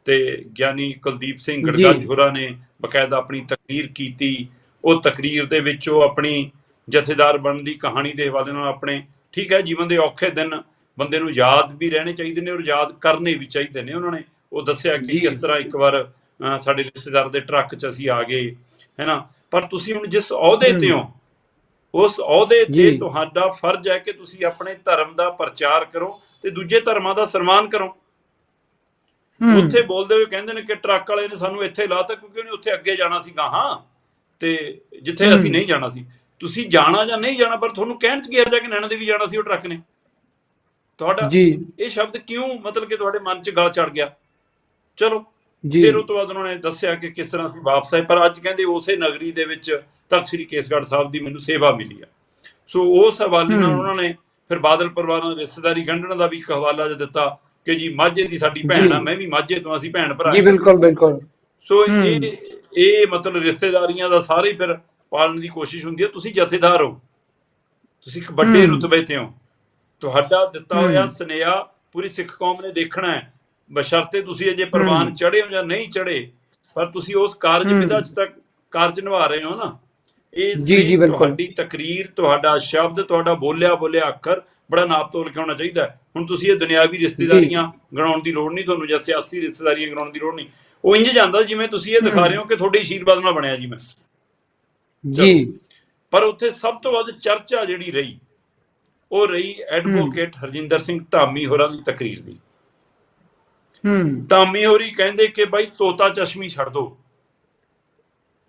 Speaker 1: ਤੇ ਗਿਆਨੀ ਕੁਲਦੀਪ ਸਿੰਘ ਗੜਗੱਜ
Speaker 2: ਜੀ।
Speaker 1: ਹੋਰਾਂ ਨੇ ਬਕਾਇਦਾ ਆਪਣੀ ਤਕਰੀਰ ਕੀਤੀ ਉਹ ਤਕਰੀਰ ਦੇ ਵਿੱਚ ਉਹ ਆਪਣੀ ਜਥੇਦਾਰ ਬਣਨ ਦੀ ਕਹਾਣੀ ਦੇ ਹਵਾਲੇ ਨਾਲ ਆਪਣੇ ਠੀਕ ਹੈ ਜੀਵਨ ਦੇ ਔਖੇ ਦਿਨ ਬੰਦੇ ਨੂੰ ਯਾਦ ਵੀ ਰਹਿਣੇ ਚਾਹੀਦੇ ਨੇ ਔਰ ਯਾਦ ਕਰਨੇ ਵੀ ਚਾਹੀਦੇ ਨੇ ਉਹਨਾਂ ਨੇ। ਉਹ ਦੱਸਿਆ ਕਿ। ਕਿਸ ਤਰ੍ਹਾਂ ਇੱਕ ਵਾਰ ਸਾਡੇ ਰਿਸ਼ਤੇਦਾਰ ਦੇ ਟਰੱਕ 'ਚ ਅਸੀਂ ਆ ਗਏ ਹੈਨਾ ਪਰ ਤੁਸੀਂ ਹੁਣ ਜਿਸ ਅਹੁਦੇ ਤੇ ਹੋ। ਉਸ ਅਹੁਦੇ ਤੇ। ਤੁਹਾਡਾ ਫਰਜ਼ ਹੈ ਕਿ ਤੁਸੀਂ ਆਪਣੇ ਧਰਮ ਦਾ ਪ੍ਰਚਾਰ ਕਰੋ ਤੇ ਦੂਜੇ ਧਰਮਾਂ ਦਾ ਸਨਮਾਨ ਕਰੋ। ਉੱਥੇ ਬੋਲਦੇ ਹੋਏ ਕਹਿੰਦੇ ਨੇ ਕਿ ਟਰੱਕ ਵਾਲੇ ਨੇ ਸਾਨੂੰ ਇੱਥੇ ਲਾਤਾ ਕਿਉਂਕਿ ਉਹਨੇ ਉੱਥੇ ਅੱਗੇ ਜਾਣਾ ਸੀ ਗਾਹਾਂ। ਤੇ ਜਿੱਥੇ। ਅਸੀਂ ਨਹੀਂ ਜਾਣਾ ਸੀ ਤੁਸੀਂ ਜਾਣਾ ਜਾਂ ਨਹੀਂ ਜਾਣਾ ਪਰ ਤੁਹਾਨੂੰ ਕਹਿਣ ਚ ਕੀ ਹਰਜਾ ਕਿ ਨੈਣਾ ਦੇਵੀ ਜਾਣਾ ਸੀ ਉਹ ਟਰੱਕ ਨੇ ਤੁਹਾਡਾ
Speaker 2: ਜੀ
Speaker 1: ਇਹ ਸ਼ਬਦ ਕਿਉਂ ਮਤਲਬ ਕਿ ਤੁਹਾਡੇ ਮਨ 'ਚ ਗਲ ਚੜ ਗਿਆ ਚਲੋ
Speaker 2: ਜੀ
Speaker 1: ਫਿਰ ਉਹ ਤੋਂ ਬਾਅਦ ਉਹਨਾਂ ਨੇ ਦੱਸਿਆ ਕਿ ਕਿਸ ਤਰ੍ਹਾਂ ਅਸੀਂ ਵਾਪਸ ਆਏ ਪਰ ਅੱਜ ਕਹਿੰਦੇ ਉਸੇ ਨਗਰੀ ਦੇ ਵਿੱਚ ਤਖਤ ਸ੍ਰੀ ਕੇਸਗੜ੍ਹ ਸਾਹਿਬ ਦੀ ਮੈਨੂੰ ਸੇਵਾ ਮਿਲੀ ਆ ਸੋ ਉਸ ਹਵਾਲੇ ਨਾਲ। ਉਹਨਾਂ ਨੇ ਫਿਰ ਬਾਦਲ ਪਰਿਵਾਰਾਂ ਦੀ ਰਿਸ਼ਤੇਦਾਰੀ ਗੰਢਣ ਦਾ ਵੀ ਇੱਕ ਹਵਾਲਾ ਜਿਹਾ ਦਿੱਤਾ ਕਿ ਜੀ ਮਾਝੇ ਦੀ ਸਾਡੀ ਭੈਣ ਆ
Speaker 2: ਜੀ।
Speaker 1: ਮੈਂ ਵੀ ਮਾਝੇ ਤੋਂ ਅਸੀਂ ਭੈਣ ਭਰਾ
Speaker 2: ਜੀ। ਬਿਲਕੁਲ ਬਿਲਕੁਲ
Speaker 1: ਸੋ। ਇਹ ਇਹ ਮਤਲਬ ਰਿਸ਼ਤੇਦਾਰੀਆਂ ਦਾ ਸਾਰੇ ਫਿਰ ਪਾਲਣ ਦੀ ਕੋਸ਼ਿਸ਼ ਹੁੰਦੀ ਹੈ ਤੁਸੀਂ ਜਥੇਦਾਰ ਹੋ ਤੁਸੀਂ ਇੱਕ ਵੱਡੇ। ਰੁਤਬੇ ਤੇ ਹੋ ਤੁਹਾਡਾ ਦਿੱਤਾ। ਹੋਇਆ ਸੁਨੇਹਾ ਪੂਰੀ ਸਿੱਖ ਕੌਮ ਨੇ ਦੇਖਣਾ ਹੈ ਬਸ਼ਰਤੇ ਤੁਸੀਂ ਅਜੇ ਪ੍ਰਵਾਨ। ਚੜੇ ਹੋ ਜਾਂ ਨਹੀਂ ਚੜੇ ਪਰ ਤੁਸੀਂ ਉਸ ਕਾਰਜ। ਵਿਧਾ ਚ ਤੱਕ ਕਾਰਜ ਨਿਭਾ ਰਹੇ ਹੋ ਨਾ ਇਸ
Speaker 2: ਜੀ, ਜੀ, ਬਿਲਕੁਲ।
Speaker 1: ਤੁਹਾਡੀ ਤਕਰੀਰ ਤੁਹਾਡਾ ਸ਼ਬਦ ਤੁਹਾਡਾ ਬੋਲਿਆ ਬੋਲਿਆ ਅੱਖਰ ਬੜਾ ਨਾਪ ਤੋਲ ਕੇ ਹੋਣਾ ਚਾਹੀਦਾ। ਹੁਣ ਤੁਸੀਂ ਇਹ ਦੁਨਿਆਵੀ ਰਿਸ਼ਤੇਦਾਰੀਆਂ ਗਣਾਉਣ ਦੀ ਲੋੜ ਨਹੀਂ ਤੁਹਾਨੂੰ ਜਾਂ ਸਿਆਸੀ ਰਿਸ਼ਤੇਦਾਰੀਆਂ ਗਣਾਉਣ ਦੀ ਲੋੜ ਨਹੀਂ ਉਹ ਇੰਜ ਜਾਂਦਾ ਜਿਵੇਂ ਤੁਸੀਂ ਇਹ ਦਿਖਾ ਰਹੇ ਹੋ ਕਿ ਤੁਹਾਡੇ ਆਸ਼ੀਰਵਾਦ ਨਾਲ ਬਣਿਆ ਜੀ ਮੈਂ।
Speaker 2: ਜੀ।
Speaker 1: ਪਰ ਉੱਥੇ ਸਭ ਤੋਂ ਵੱਧ ਚਰਚਾ ਜਿਹੜੀ ਰਹੀ ਉਹ ਰਹੀ ਐਡਵੋਕੇਟ ਹਰਜਿੰਦਰ ਸਿੰਘ ਧਾਮੀ ਹੋਰਾਂ ਦੀ ਤਕਰੀਰ ਦੀ।
Speaker 2: ਹੂੰ
Speaker 1: ਧਾਮੀ ਹੋਰੀ ਕਹਿੰਦੇ ਕਿ ਬਾਈ ਤੋਤਾ ਚਸ਼ਮੀ ਛੱਡ ਦੋ।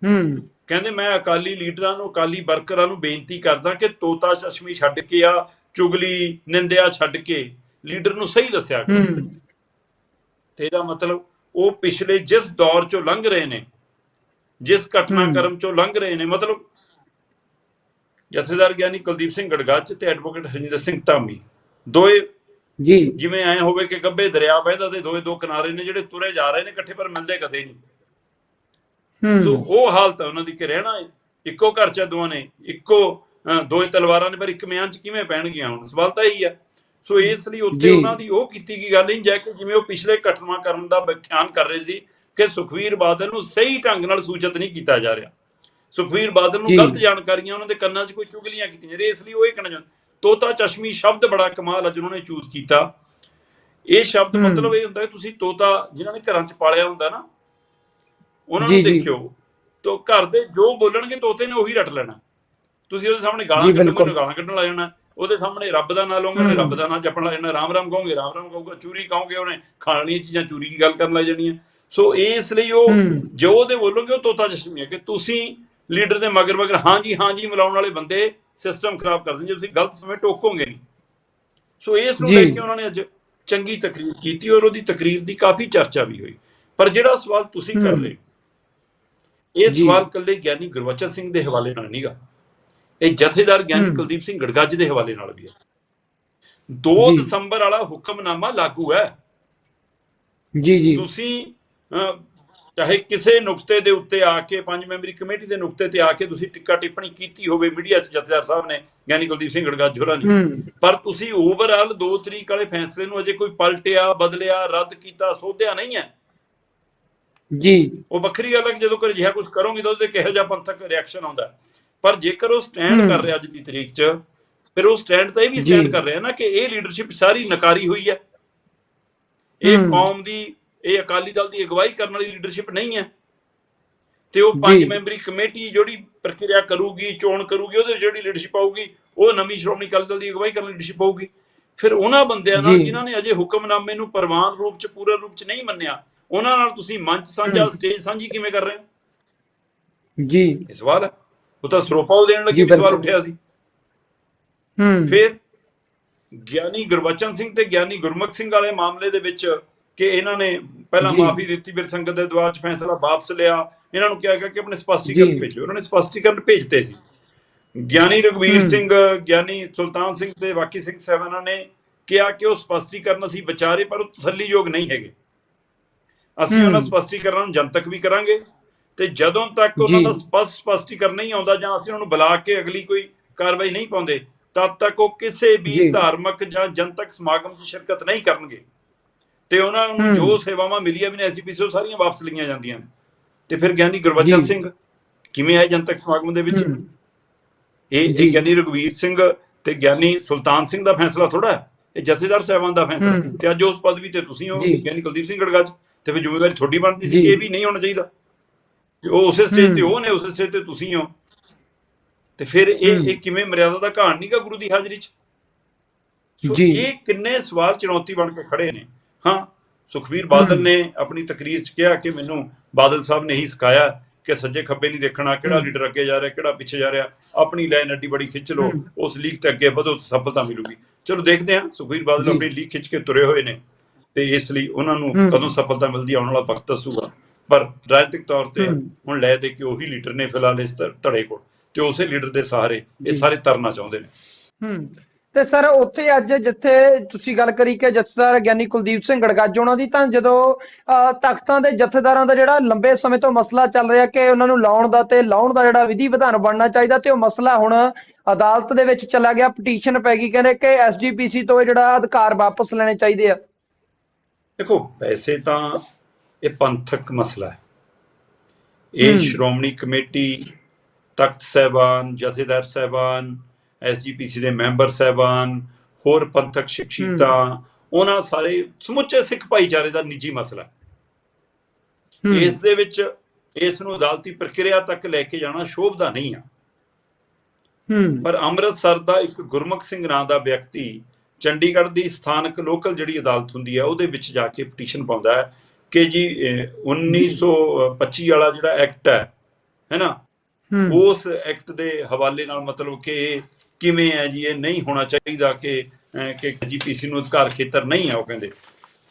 Speaker 2: ਹੂੰ
Speaker 1: ਕਹਿੰਦੇ ਮੈਂ ਅਕਾਲੀ ਲੀਡਰਾਂ ਨੂੰ ਅਕਾਲੀ ਵਰਕਰਾਂ ਨੂੰ ਬੇਨਤੀ ਕਰਦਾ ਕਿ ਤੋਤਾ ਚਸ਼ਮੀ ਛੱਡ ਕੇ ਆ ਚੁਗਲੀ ਨਿੰਦਿਆ ਛੱਡ ਕੇ ਲੀਡਰ ਨੂੰ ਸਹੀ ਦੱਸਿਆ ਕਰੋ। ਤੇ ਇਹਦਾ ਮਤਲਬ ਉਹ ਪਿਛਲੇ ਜਿਸ ਦੌਰ ਚੋਂ ਲੰਘ ਰਹੇ ਨੇ ਜਿਸ ਘਟਨਾਕ੍ਰਮ ਚੋਂ ਲੰਘ ਰਹੇ ਨੇ ਮਤਲਬ ਜਥੇਦਾਰ ਗਿਆਨੀ ਕੁਲਦੀਪ ਸਿੰਘ ਗੜਗੱਜ ਤੇ ਐਡਵੋਕੇਟ ਹਰਜਿੰਦਰ ਸਿੰਘ ਧਾਮੀ ਦੋਏ
Speaker 2: ਜੀ।
Speaker 1: ਜਿਵੇਂ ਐ ਹੋਵੇ ਕਿ ਗੱਬੇ ਦਰਿਆ ਵਹਿੰਦਾ ਤੇ ਦੋਏ ਦੋ ਕਿਨਾਰੇ ਨੇ ਜਿਹੜੇ ਤੁਰੇ ਜਾ ਰਹੇ ਨੇ ਇਕੱਠੇ ਪਰ ਮਿਲਦੇ ਕਦੇ ਨਹੀਂ। ਸੋ ਉਹ ਹਾਲਤ ਹੈ ਉਹਨਾਂ ਦੀ ਕਿ ਰਹਿਣਾ। ਇੱਕੋ ਘਰ ਚ ਦੋਵਾਂ ਨੇ ਇੱਕੋ ਦੋਏ ਤਲਵਾਰਾਂ ਨੇ ਪਰ ਇੱਕ ਮਿਆਨ ਚ ਕਿਵੇਂ ਪੈਣਗੀਆਂ ਹੁਣ? ਸਵਾਲ ਤਾਂ ਇਹੀ ਹੈ ਸੋ ਇਸ ਲਈ ਉੱਥੇ। ਉਹਨਾਂ ਦੀ ਉਹ ਕੀਤੀ ਗਈ ਗੱਲ ਨਹੀਂ ਜੈ ਕਿ ਜਿਵੇਂ ਉਹ ਪਿਛਲੇ ਘਟਨਾਕ੍ਰਮ ਦਾ ਵਿਖਿਆਨ ਕਰ ਰਹੇ ਸੀ ਕਿ ਸੁਖਵੀਰ ਬਾਦਲ ਨੂੰ ਸਹੀ ਢੰਗ ਨਾਲ ਸੂਚਿਤ ਨਹੀਂ ਕੀਤਾ ਜਾ ਰਿਹਾ ਸੁਖਵੀਰ ਬਾਦਲ ਨੂੰ। ਗਲਤ ਜਾਣਕਾਰੀਆਂ ਉਹਨਾਂ ਦੇ ਕੰਨਾਂ 'ਚ ਕੋਈ ਚੁਗਲੀਆਂ ਕੀਤੀਆਂ ਇਸ ਲਈ ਉਹ ਇਹ ਕਹਿਣਾ ਚਾਹੁੰਦੇ ਤੋਤਾ ਚਸ਼ਮੀ ਸ਼ਬਦ ਬੜਾ ਕਮਾਲ ਹੈ ਜਿਹਨਾਂ ਨੇ ਚੂਜ਼ ਕੀਤਾ ਇਹ ਸ਼ਬਦ। ਮਤਲਬ ਇਹ ਹੁੰਦਾ ਤੁਸੀਂ ਤੋਤਾ ਜਿਨ੍ਹਾਂ ਨੇ ਘਰਾਂ 'ਚ ਪਾਲਿਆ ਹੁੰਦਾ ਨਾ ਉਹਨਾਂ ਨੂੰ। ਦੇਖਿਓ ਤੋ ਘਰ ਦੇ ਜੋ ਬੋਲਣਗੇ ਤੋਤੇ ਨੇ ਉਹੀ ਰੱਟ ਲੈਣਾ ਤੁਸੀਂ ਉਹਦੇ ਸਾਹਮਣੇ ਗਾਲਾਂ। ਉਹਨੇ ਗਾਲਾਂ ਕੱਢਣ ਲੱਗ ਜਾਣਾ ਉਹਦੇ ਸਾਹਮਣੇ ਰੱਬ ਦਾ ਨਾਮ ਲਓਗੇ
Speaker 2: ਹੂੰ।
Speaker 1: ਰੱਬ ਦਾ ਨਾਮ ਜਪਣ ਲੱਗ ਜਾਣਾ ਰਾਮ ਰਾਮ ਕਹੋਗੇ ਰਾਮ ਰਾਮ ਕਹੂਗਾ ਚੂਰੀ ਕਹੋਗੇ ਉਹਨੇ ਖਾਣ ਵਾਲੀਆਂ ਚੀਜ਼ਾਂ ਚੂਰੀ ਦੀ ਗੱਲ ਕਰਨ ਲੱਗ ਜਾਣੀਆਂ ਸੋ ਇਸ ਲਈ ਉਹ। ਜੋ ਉਹਦੇ ਬੋਲੋਗੇ ਉਹ ਤੋਤਾ ਚਸ਼ਮੀ ਹੈ ਕਿ ਤੁਸੀਂ ਲੀਡਰ ਦੇ ਮਗਰ ਮਗਰ ਹਾਂਜੀ ਹਾਂਜੀ ਮਿਲਾਉਣ ਵਾਲੇ ਬੰਦੇ ਸਿਸਟਮ ਖਰਾਬ ਕਰ ਦਿੰਦੇ ਜੇ ਤੁਸੀਂ ਗਲਤ ਸਮੇਂ ਟੋਕੋਗੇ ਨਹੀਂ ਸੋ ਇਸ ਨੂੰ। ਲੈ ਕੇ ਉਹਨਾਂ ਨੇ ਅੱਜ ਚੰਗੀ ਤਕਰੀਰ ਕੀਤੀ ਔਰ ਉਹਦੀ ਤਕਰੀਰ ਦੀ ਕਾਫੀ ਚਰਚਾ ਵੀ ਹੋਈ ਪਰ ਜਿਹੜਾ ਸਵਾਲ ਤੁਸੀਂ ਕਰ। ਰਹੇ ਇਹ। ਸਵਾਲ ਕੱਲੇ ਗਿਆਨੀ ਗੁਰਵਚਨ ਸਿੰਘ ਦੇ ਹਵਾਲੇ ਨਾਲ ਨਹੀਂਗਾ ਇਹ ਜਥੇਦਾਰ ਗਿਆਨੀ। ਕੁਲਦੀਪ ਸਿੰਘ ਗੜਗੱਜ ਦੇ ਹਵਾਲੇ ਨਾਲ ਵੀ ਹੈ। 2
Speaker 2: ਜੀ।
Speaker 1: ਦਸੰਬਰ ਵਾਲਾ ਹੁਕਮਨਾਮਾ ਲਾਗੂ ਹੈ।
Speaker 2: ਜੀ ਜੀ।
Speaker 1: ਤੁਸੀਂ ਚਾਹੇ ਕਿਸੇ ਨੁਕਤੇ ਦੇ ਉੱਤੇ ਆ ਕੇ ਪੰਜ ਮੈਂਬਰੀ ਕਮੇਟੀ ਦੇ ਨੁਕਤੇ ਤੇ ਆ ਕੇ ਤੁਸੀਂ ਟਿੱਕਾ ਟਿੱਪਣੀ ਕੀਤੀ ਹੋਵੇ ਮੀਡੀਆ 'ਚ ਜਥੇਦਾਰ ਸਾਹਿਬ ਨੇ ਗਿਆਨੀ ਕੁਲਦੀਪ ਸਿੰਘ ਗੜਗੱਜ ਹੋਰਾਂ ਨੇ। ਪਰ ਤੁਸੀਂ ਓਵਰਆਲ 2 ਤਰੀਕ ਵਾਲੇ ਫੈਸਲੇ ਨੂੰ ਅਜੇ ਕੋਈ ਪਲਟਿਆ ਬਦਲਿਆ ਰੱਦ ਕੀਤਾ ਸੋਧਿਆ ਨਹੀਂ ਹੈ।
Speaker 2: ਜੀ।
Speaker 1: ਉਹ ਵੱਖਰੀ ਗੱਲ ਹੈ ਕਿ ਜਦੋਂ ਕੋਈ ਅਜਿਹਾ ਕੁਝ ਕਰੋਗੇ ਤਾਂ ਉਹਦੇ ਕਿਹੋ ਜਿਹਾ ਪੰਥਕ ਰਿਐਕਸ਼ਨ ਆਉਂਦਾ। ਪਰ ਜੇਕਰ ਉਹ ਸਟੈਂਡ। ਕਰ ਰਿਹਾ ਅੱਜ ਦੀ ਤਰੀਕ 'ਚ ਫਿਰ ਉਹ ਸਟੈਂਡ ਤਾਂ ਇਹ ਵੀ। ਸਟੈਂਡ ਕਰ ਰਿਹਾ ਨਾ ਕਿ ਇਹ ਲੀਡਰਸ਼ਿਪ ਸਾਰੀ ਨਕਾਰੀ ਹੋਈ ਹੈ ਇਹ। ਕੌਮ ਦੀ ਇਹ ਅਕਾਲੀ ਦਲ ਦੀ ਅਗਵਾਈ ਕਰਨ ਵਾਲੀ ਲੀਡਰਸ਼ਿਪ ਨਹੀਂ ਹੈ ਤੇ ਉਹ ਪੰਜ। ਮੈਂਬਰੀ ਕਮੇਟੀ ਜਿਹੜੀ ਪ੍ਰਕਿਰਿਆ ਕਰੂਗੀ ਚੋਣ ਕਰੂਗੀ ਉਹਦੇ ਜਿਹੜੀ ਲੀਡਰਸ਼ਿਪ ਆਊਗੀ ਉਹ ਨਵੀਂ ਸ਼੍ਰੋਮਣੀ ਅਕਾਲੀ ਦਲ ਦੀ ਅਗਵਾਈ ਕਰਨ ਵਾਲੀ ਲੀਡਰਸ਼ਿਪ ਆਊਗੀ ਫਿਰ ਉਹਨਾਂ ਬੰਦਿਆਂ ਨਾਲ। ਜਿਨ੍ਹਾਂ ਨੇ ਅਜੇ ਹੁਕਮਨਾਮੇ ਨੂੰ ਪ੍ਰਵਾਨ ਰੂਪ ਚ ਪੂਰਨ ਰੂਪ ਚ ਨਹੀਂ ਮੰਨਿਆ ਉਹਨਾਂ ਨਾਲ ਤੁਸੀਂ ਮੰਚ ਸਾਂਝਾ। ਸਟੇਜ ਸਾਂਝੀ ਕਿਵੇਂ ਕਰ ਰਹੇ ਹੋ
Speaker 2: ਜੀ
Speaker 1: ਇਹ ਸਵਾਲ ਹੈ ਉਹ ਤਾਂ ਸਰੋਪਾ ਦੇਣ ਲੱਗੇ ਵੀ ਸਵਾਲ। ਉੱਠਿਆ ਸੀ
Speaker 2: ਹੂੰ
Speaker 1: ਫਿਰ ਗਿਆਨੀ ਗੁਰਬਚਨ ਸਿੰਘ ਤੇ ਗਿਆਨੀ ਗੁਰਮੁਖ ਸਿੰਘ ਵਾਲੇ ਮਾਮਲੇ ਦੇ ਵਿੱਚ ਕਿ ਇਹਨਾਂ ਨੇ ਪਹਿਲਾਂ। ਮਾਫੀ ਦਿੱਤੀ ਫਿਰ ਸੰਗਤ ਦੇ ਦੁਆਰ ਚ ਫੈਸਲਾ ਵਾਪਸ ਲਿਆ ਇਹਨਾਂ ਨੂੰ ਕਿਹਾ ਗਿਆ ਕਿ ਆਪਣੇ ਸਪਸ਼ਟੀਕਰਨ। ਭੇਜੋ ਉਹਨਾਂ ਨੇ ਸਪਸ਼ਟੀਕਰਨ ਭੇਜਤੇ ਸੀ ਗਿਆਨੀ ਰਗਵੀਰ। ਸਿੰਘ ਗਿਆਨੀ ਸੁਲਤਾਨ ਸਿੰਘ ਤੇ ਬਾਕੀ ਸਿੰਘ ਸਾਹਿਬਾਨਾਂ ਨੇ ਕਿਹਾ ਕਿ ਉਹ ਸਪਸ਼ਟੀਕਰਨ ਅਸੀਂ ਵਿਚਾਰੇ ਪਰ ਉਹ ਤਸੱਲੀਯੋਗ ਨਹੀਂ ਹੈਗੇ ਅਸੀਂ। ਉਹਨਾਂ ਸਪਸ਼ਟੀਕਰਨ ਨੂੰ ਜਨਤਕ ਵੀ ਕਰਾਂਗੇ ਤੇ ਜਦੋਂ ਤੱਕ ਉਹਨਾਂ। ਦਾ ਸਪਸ਼ਟ ਸਪਸ਼ਟੀਕਰਨ ਨਹੀਂ ਆਉਂਦਾ ਜਾਂ ਅਸੀਂ ਉਹਨਾਂ ਨੂੰ ਬੁਲਾ ਕੇ ਅਗਲੀ ਕੋਈ ਕਾਰਵਾਈ ਨਹੀਂ ਪਾਉਂਦੇ ਤਦ ਤੱਕ ਉਹ ਕਿਸੇ ਵੀ। ਧਾਰਮਿਕ ਜਾਂ ਜਨਤਕ ਸਮਾਗਮ 'ਚ ਸ਼ਿਰਕਤ ਨਹੀਂ ਕਰਨਗੇ ਤੇ ਉਹਨਾਂ ਨੂੰ। ਜੋ ਸੇਵਾਵਾਂ ਮਿਲੀਆਂ ਵੀ ਨੇ ਐਸਜੀਪੀਸੀ ਉਹ ਸਾਰੀਆਂ ਵਾਪਸ ਲਈਆਂ ਜਾਂਦੀਆਂ ਨੇ ਤੇ ਫਿਰ ਗਿਆਨੀ ਗੁਰਬਚਨ। ਸਿੰਘ ਕਿਵੇਂ ਆਏ ਜਨਤਕ ਸਮਾਗਮ ਦੇ ਵਿੱਚ। ਇਹ। ਇਹ ਗਿਆਨੀ ਰਗਵੀਰ ਸਿੰਘ ਤੇ ਗਿਆਨੀ ਸੁਲਤਾਨ ਸਿੰਘ ਦਾ ਫੈਸਲਾ ਥੋੜਾ ਇਹ ਜਥੇਦਾਰ ਸਾਹਿਬਾਨ ਦਾ ਫੈਸਲਾ। ਤੇ ਅੱਜ ਉਸ ਪਦਵੀ ਤੇ ਤੁਸੀਂ ਹੋ। ਗਿਆਨੀ ਕੁਲਦੀਪ ਸਿੰਘ ਗੜਗੱਜ ਤੇ ਫਿਰ ਜ਼ਿੰਮੇਵਾਰੀ ਤੁਹਾਡੀ ਬਣਦੀ ਸੀ। ਕਿ ਇਹ ਵੀ ਨਹੀਂ ਹੋਣਾ ਚਾਹੀਦਾ ਉਹ ਉਸੇ ਸਟੇਜ ਤੇ
Speaker 2: ਹੂੰ।
Speaker 1: ਉਹ ਨੇ ਉਸੇ ਸਟੇਜ ਤੇ ਤੁਸੀਂ ਹੋ ਤੇ ਫਿਰ ਇਹ। ਇਹ ਕਿਵੇਂ ਮਰਿਆਦਾ ਦਾ ਘਾਣ ਨਹੀਂਗਾ ਗੁਰੂ ਦੀ ਹਾਜ਼ਰੀ 'ਚ ਸੋ
Speaker 2: ਜੀ।
Speaker 1: ਇਹ ਕਿੰਨੇ ਸਵਾਲ ਚੁਣੌਤੀ ਬਣ ਕੇ ਖੜੇ ਨੇ ਹਾਂ ਸੁਖਵੀਰ ਬਾਦਲ। ਨੇ ਆਪਣੀ ਤਕਰੀਰ 'ਚ ਕਿਹਾ ਕਿ ਮੈਨੂੰ ਬਾਦਲ ਸਾਹਿਬ ਨੇ ਹੀ ਸਿਖਾਇਆ ਕਿ ਸੱਜੇ ਖੱਬੇ ਨਹੀਂ ਦੇਖਣਾ ਕਿਹੜਾ। ਲੀਡਰ ਅੱਗੇ ਜਾ ਰਿਹਾ ਕਿਹੜਾ ਪਿੱਛੇ ਜਾ ਰਿਹਾ ਆਪਣੀ ਲਾਈਨ ਅੱਡੀ ਬੜੀ ਖਿੱਚ ਲਓ। ਉਸ ਲੀਕ ਤੇ ਅੱਗੇ ਵਧੋ ਤਾਂ ਸਫਲਤਾ ਮਿਲੂਗੀ ਚਲੋ ਦੇਖਦੇ ਹਾਂ ਸੁਖਵੀਰ ਬਾਦਲ। ਆਪਣੀ ਲੀਕ ਖਿੱਚ ਕੇ ਤੁਰੇ ਹੋਏ ਨੇ ਤੇ ਇਸ ਲਈ ਉਹਨਾਂ ਨੂੰ। ਕਦੋਂ ਸਫਲਤਾ ਮਿਲਦੀ ਆਉਣ ਵਾਲਾ ਵਕਤ ਦੱਸੂਗਾ ਪਰ ਰਾਜਨੀਤਿਕ ਤੌਰ ਤੇ। ਹੁਣ ਲੈ ਦੇ ਕੇ ਉਹੀ ਲੀਡਰ ਨੇ ਫਿਲਹਾਲ ਇਸ ਧੜੇ ਕੋਲ ਤੇ ਉਸੇ ਲੀਡਰ ਦੇ ਸਹਾਰੇ ਇਹ। ਸਾਰੇ ਤਰਨਾ ਚਾਹੁੰਦੇ ਨੇ
Speaker 2: ਹੂੰ ਤੇ ਸਰ ਉੱਥੇ ਅੱਜ ਜਿੱਥੇ ਤੁਸੀਂ ਗੱਲ ਕਰੀ ਕਿ ਜਥੇਦਾਰ ਗਿਆਨੀ ਕੁਲਦੀਪ ਸਿੰਘ ਗੜਗੱਜ ਉਹਨਾਂ ਦੀ ਤਾਂ ਜਦੋਂ ਤਖਤਾਂ ਦੇ ਜਥੇਦਾਰਾਂ ਦਾ ਜਿਹੜਾ ਲੰਬੇ ਸਮੇਂ ਤੋਂ ਮਸਲਾ ਚੱਲ ਰਿਹਾ ਕਿ ਉਹਨਾਂ ਨੂੰ ਲਾਉਣ ਦਾ ਤੇ ਲਾਉਣ ਦਾ ਜਿਹੜਾ ਵਿਧੀ ਵਿਧਾਨ ਬਣਨਾ ਚਾਹੀਦਾ ਤੇ ਉਹ ਮਸਲਾ ਹੁਣ ਅਦਾਲਤ ਦੇ ਵਿੱਚ ਚਲਾ ਗਿਆ ਪਟੀਸ਼ਨ ਪੈ ਗਈ ਕਹਿੰਦੇ ਕਿ ਐਸਜੀਪੀਸੀ ਤੋਂ ਇਹ ਜਿਹੜਾ ਅਧਿਕਾਰ ਵਾਪਸ ਲੈਣੇ ਚਾਹੀਦੇ ਆ
Speaker 1: ਦੇਖੋ ਵੈਸੇ ਤਾਂ ਇਹ ਪੰਥਕ ਮਸਲਾ ਹੈ। ਇਹ। ਸ਼੍ਰੋਮਣੀ ਕਮੇਟੀ ਤਖਤ ਸਹਿਬਾਨ ਜਥੇਦਾਰ ਸਹਿਬਾਨ ਐਸਜੀਪੀਸੀ ਦੇ ਮੈਂਬਰ ਸਹਿਬਾਨ ਹੋਰ ਪੰਥਕ ਸ਼ਖਸੀਅਤਾਂ ਉਹਨਾਂ ਸਾਰੇ ਸਮੁੱਚੇ ਸਿੱਖ ਭਾਈਚਾਰੇ ਦਾ ਨਿੱਜੀ ਮਸਲਾ ਇਸ ਦੇ ਵਿੱਚ ਇਸ ਨੂੰ ਅਦਾਲਤੀ ਪ੍ਰਕਿਰਿਆ ਤੱਕ ਲੈ ਕੇ ਜਾਣਾ ਸ਼ੋਭਦਾ ਨਹੀਂ ਆ। ਪਰ ਅੰਮ੍ਰਿਤਸਰ ਦਾ ਇੱਕ ਗੁਰਮੁਖ ਸਿੰਘ ਨਾਂ ਦਾ ਵਿਅਕਤੀ ਚੰਡੀਗੜ੍ਹ ਦੀ ਸਥਾਨਕ ਲੋਕਲ ਜਿਹੜੀ ਅਦਾਲਤ ਹੁੰਦੀ ਹੈ ਉਹਦੇ ਵਿੱਚ ਜਾ ਕੇ ਪਟੀਸ਼ਨ ਪਾਉਂਦਾ ਹੈ। ਕਿ ਜੀ ਅਹ, 1925 ਵਾਲਾ ਜਿਹੜਾ ਐਕਟ ਹੈ ਹੈਨਾ ਉਸ ਐਕਟ ਦੇ ਹਵਾਲੇ ਨਾਲ ਮਤਲਬ ਕਿ ਕਿਵੇਂ ਹੈ ਜੀ ਇਹ ਨਹੀਂ ਹੋਣਾ ਚਾਹੀਦਾ ਕਿ ਕਿ ਜੀਪੀਸੀ ਨੂੰ ਅਧਿਕਾਰ ਖੇਤਰ ਨਹੀਂ ਹੈ ਉਹ ਕਹਿੰਦੇ।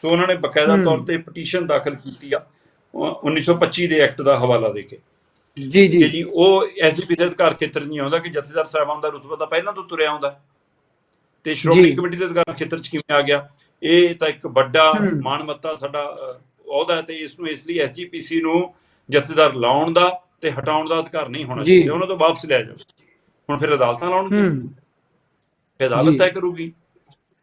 Speaker 1: ਸੋ ਉਹਨਾਂ ਨੇ ਬਕਾਇਦਾ। ਤੌਰ ਤੇ ਪਟੀਸ਼ਨ ਦਾਖਲ ਕੀਤੀ ਆ ਉਹ 1925 ਦੇ ਐਕਟ ਦਾ ਹਵਾਲਾ ਦੇ ਕੇ।
Speaker 2: ਜੀ ਜੀ।
Speaker 1: ਜੀ ਉਹ ਐਸਜੀਪੀ ਦੇ ਅਧਿਕਾਰ ਖੇਤਰ ਨਹੀਂ ਆਉਂਦਾ ਕਿ ਜਥੇਦਾਰ ਸਾਹਿਬਾਨ ਦਾ ਰੁਤਬਾ ਤਾਂ ਪਹਿਲਾਂ ਤੋਂ ਤੁਰਿਆ ਆਉਂਦਾ। ਤੇ ਸ਼੍ਰੋਮਣੀ। ਕਮੇਟੀ ਦੇ ਅਧਿਕਾਰ ਖੇਤਰ 'ਚ ਕਿਵੇਂ ਆ ਗਿਆ? ਇਹ ਤਾਂ ਇੱਕ ਵੱਡਾ। ਮਾਨਮੱਤਾ ਸਾਡਾ ਅਹੁਦਾ ਤੇ ਇਸ ਨੂੰ ਇਸ ਲਈ ਐਸਜੀਪੀਸੀ ਨੂੰ ਜਥੇਦਾਰ ਲਾਉਣ ਦਾ ਤੇ ਹਟਾਉਣ ਦਾ ਅਧਿਕਾਰ ਨਹੀਂ ਹੋਣਾ। ਚਾਹੀਦਾ। ਉਹਨਾਂ ਤੋਂ ਵਾਪਸ ਲਿਆ ਜਾਵੇ ਹੁਣ ਫਿਰ ਅਦਾਲਤਾਂ ਲਾਉਣਗੀਆਂ। ਫਿਰ ਅਦਾਲਤ। ਤੈਅ ਕਰੂਗੀ।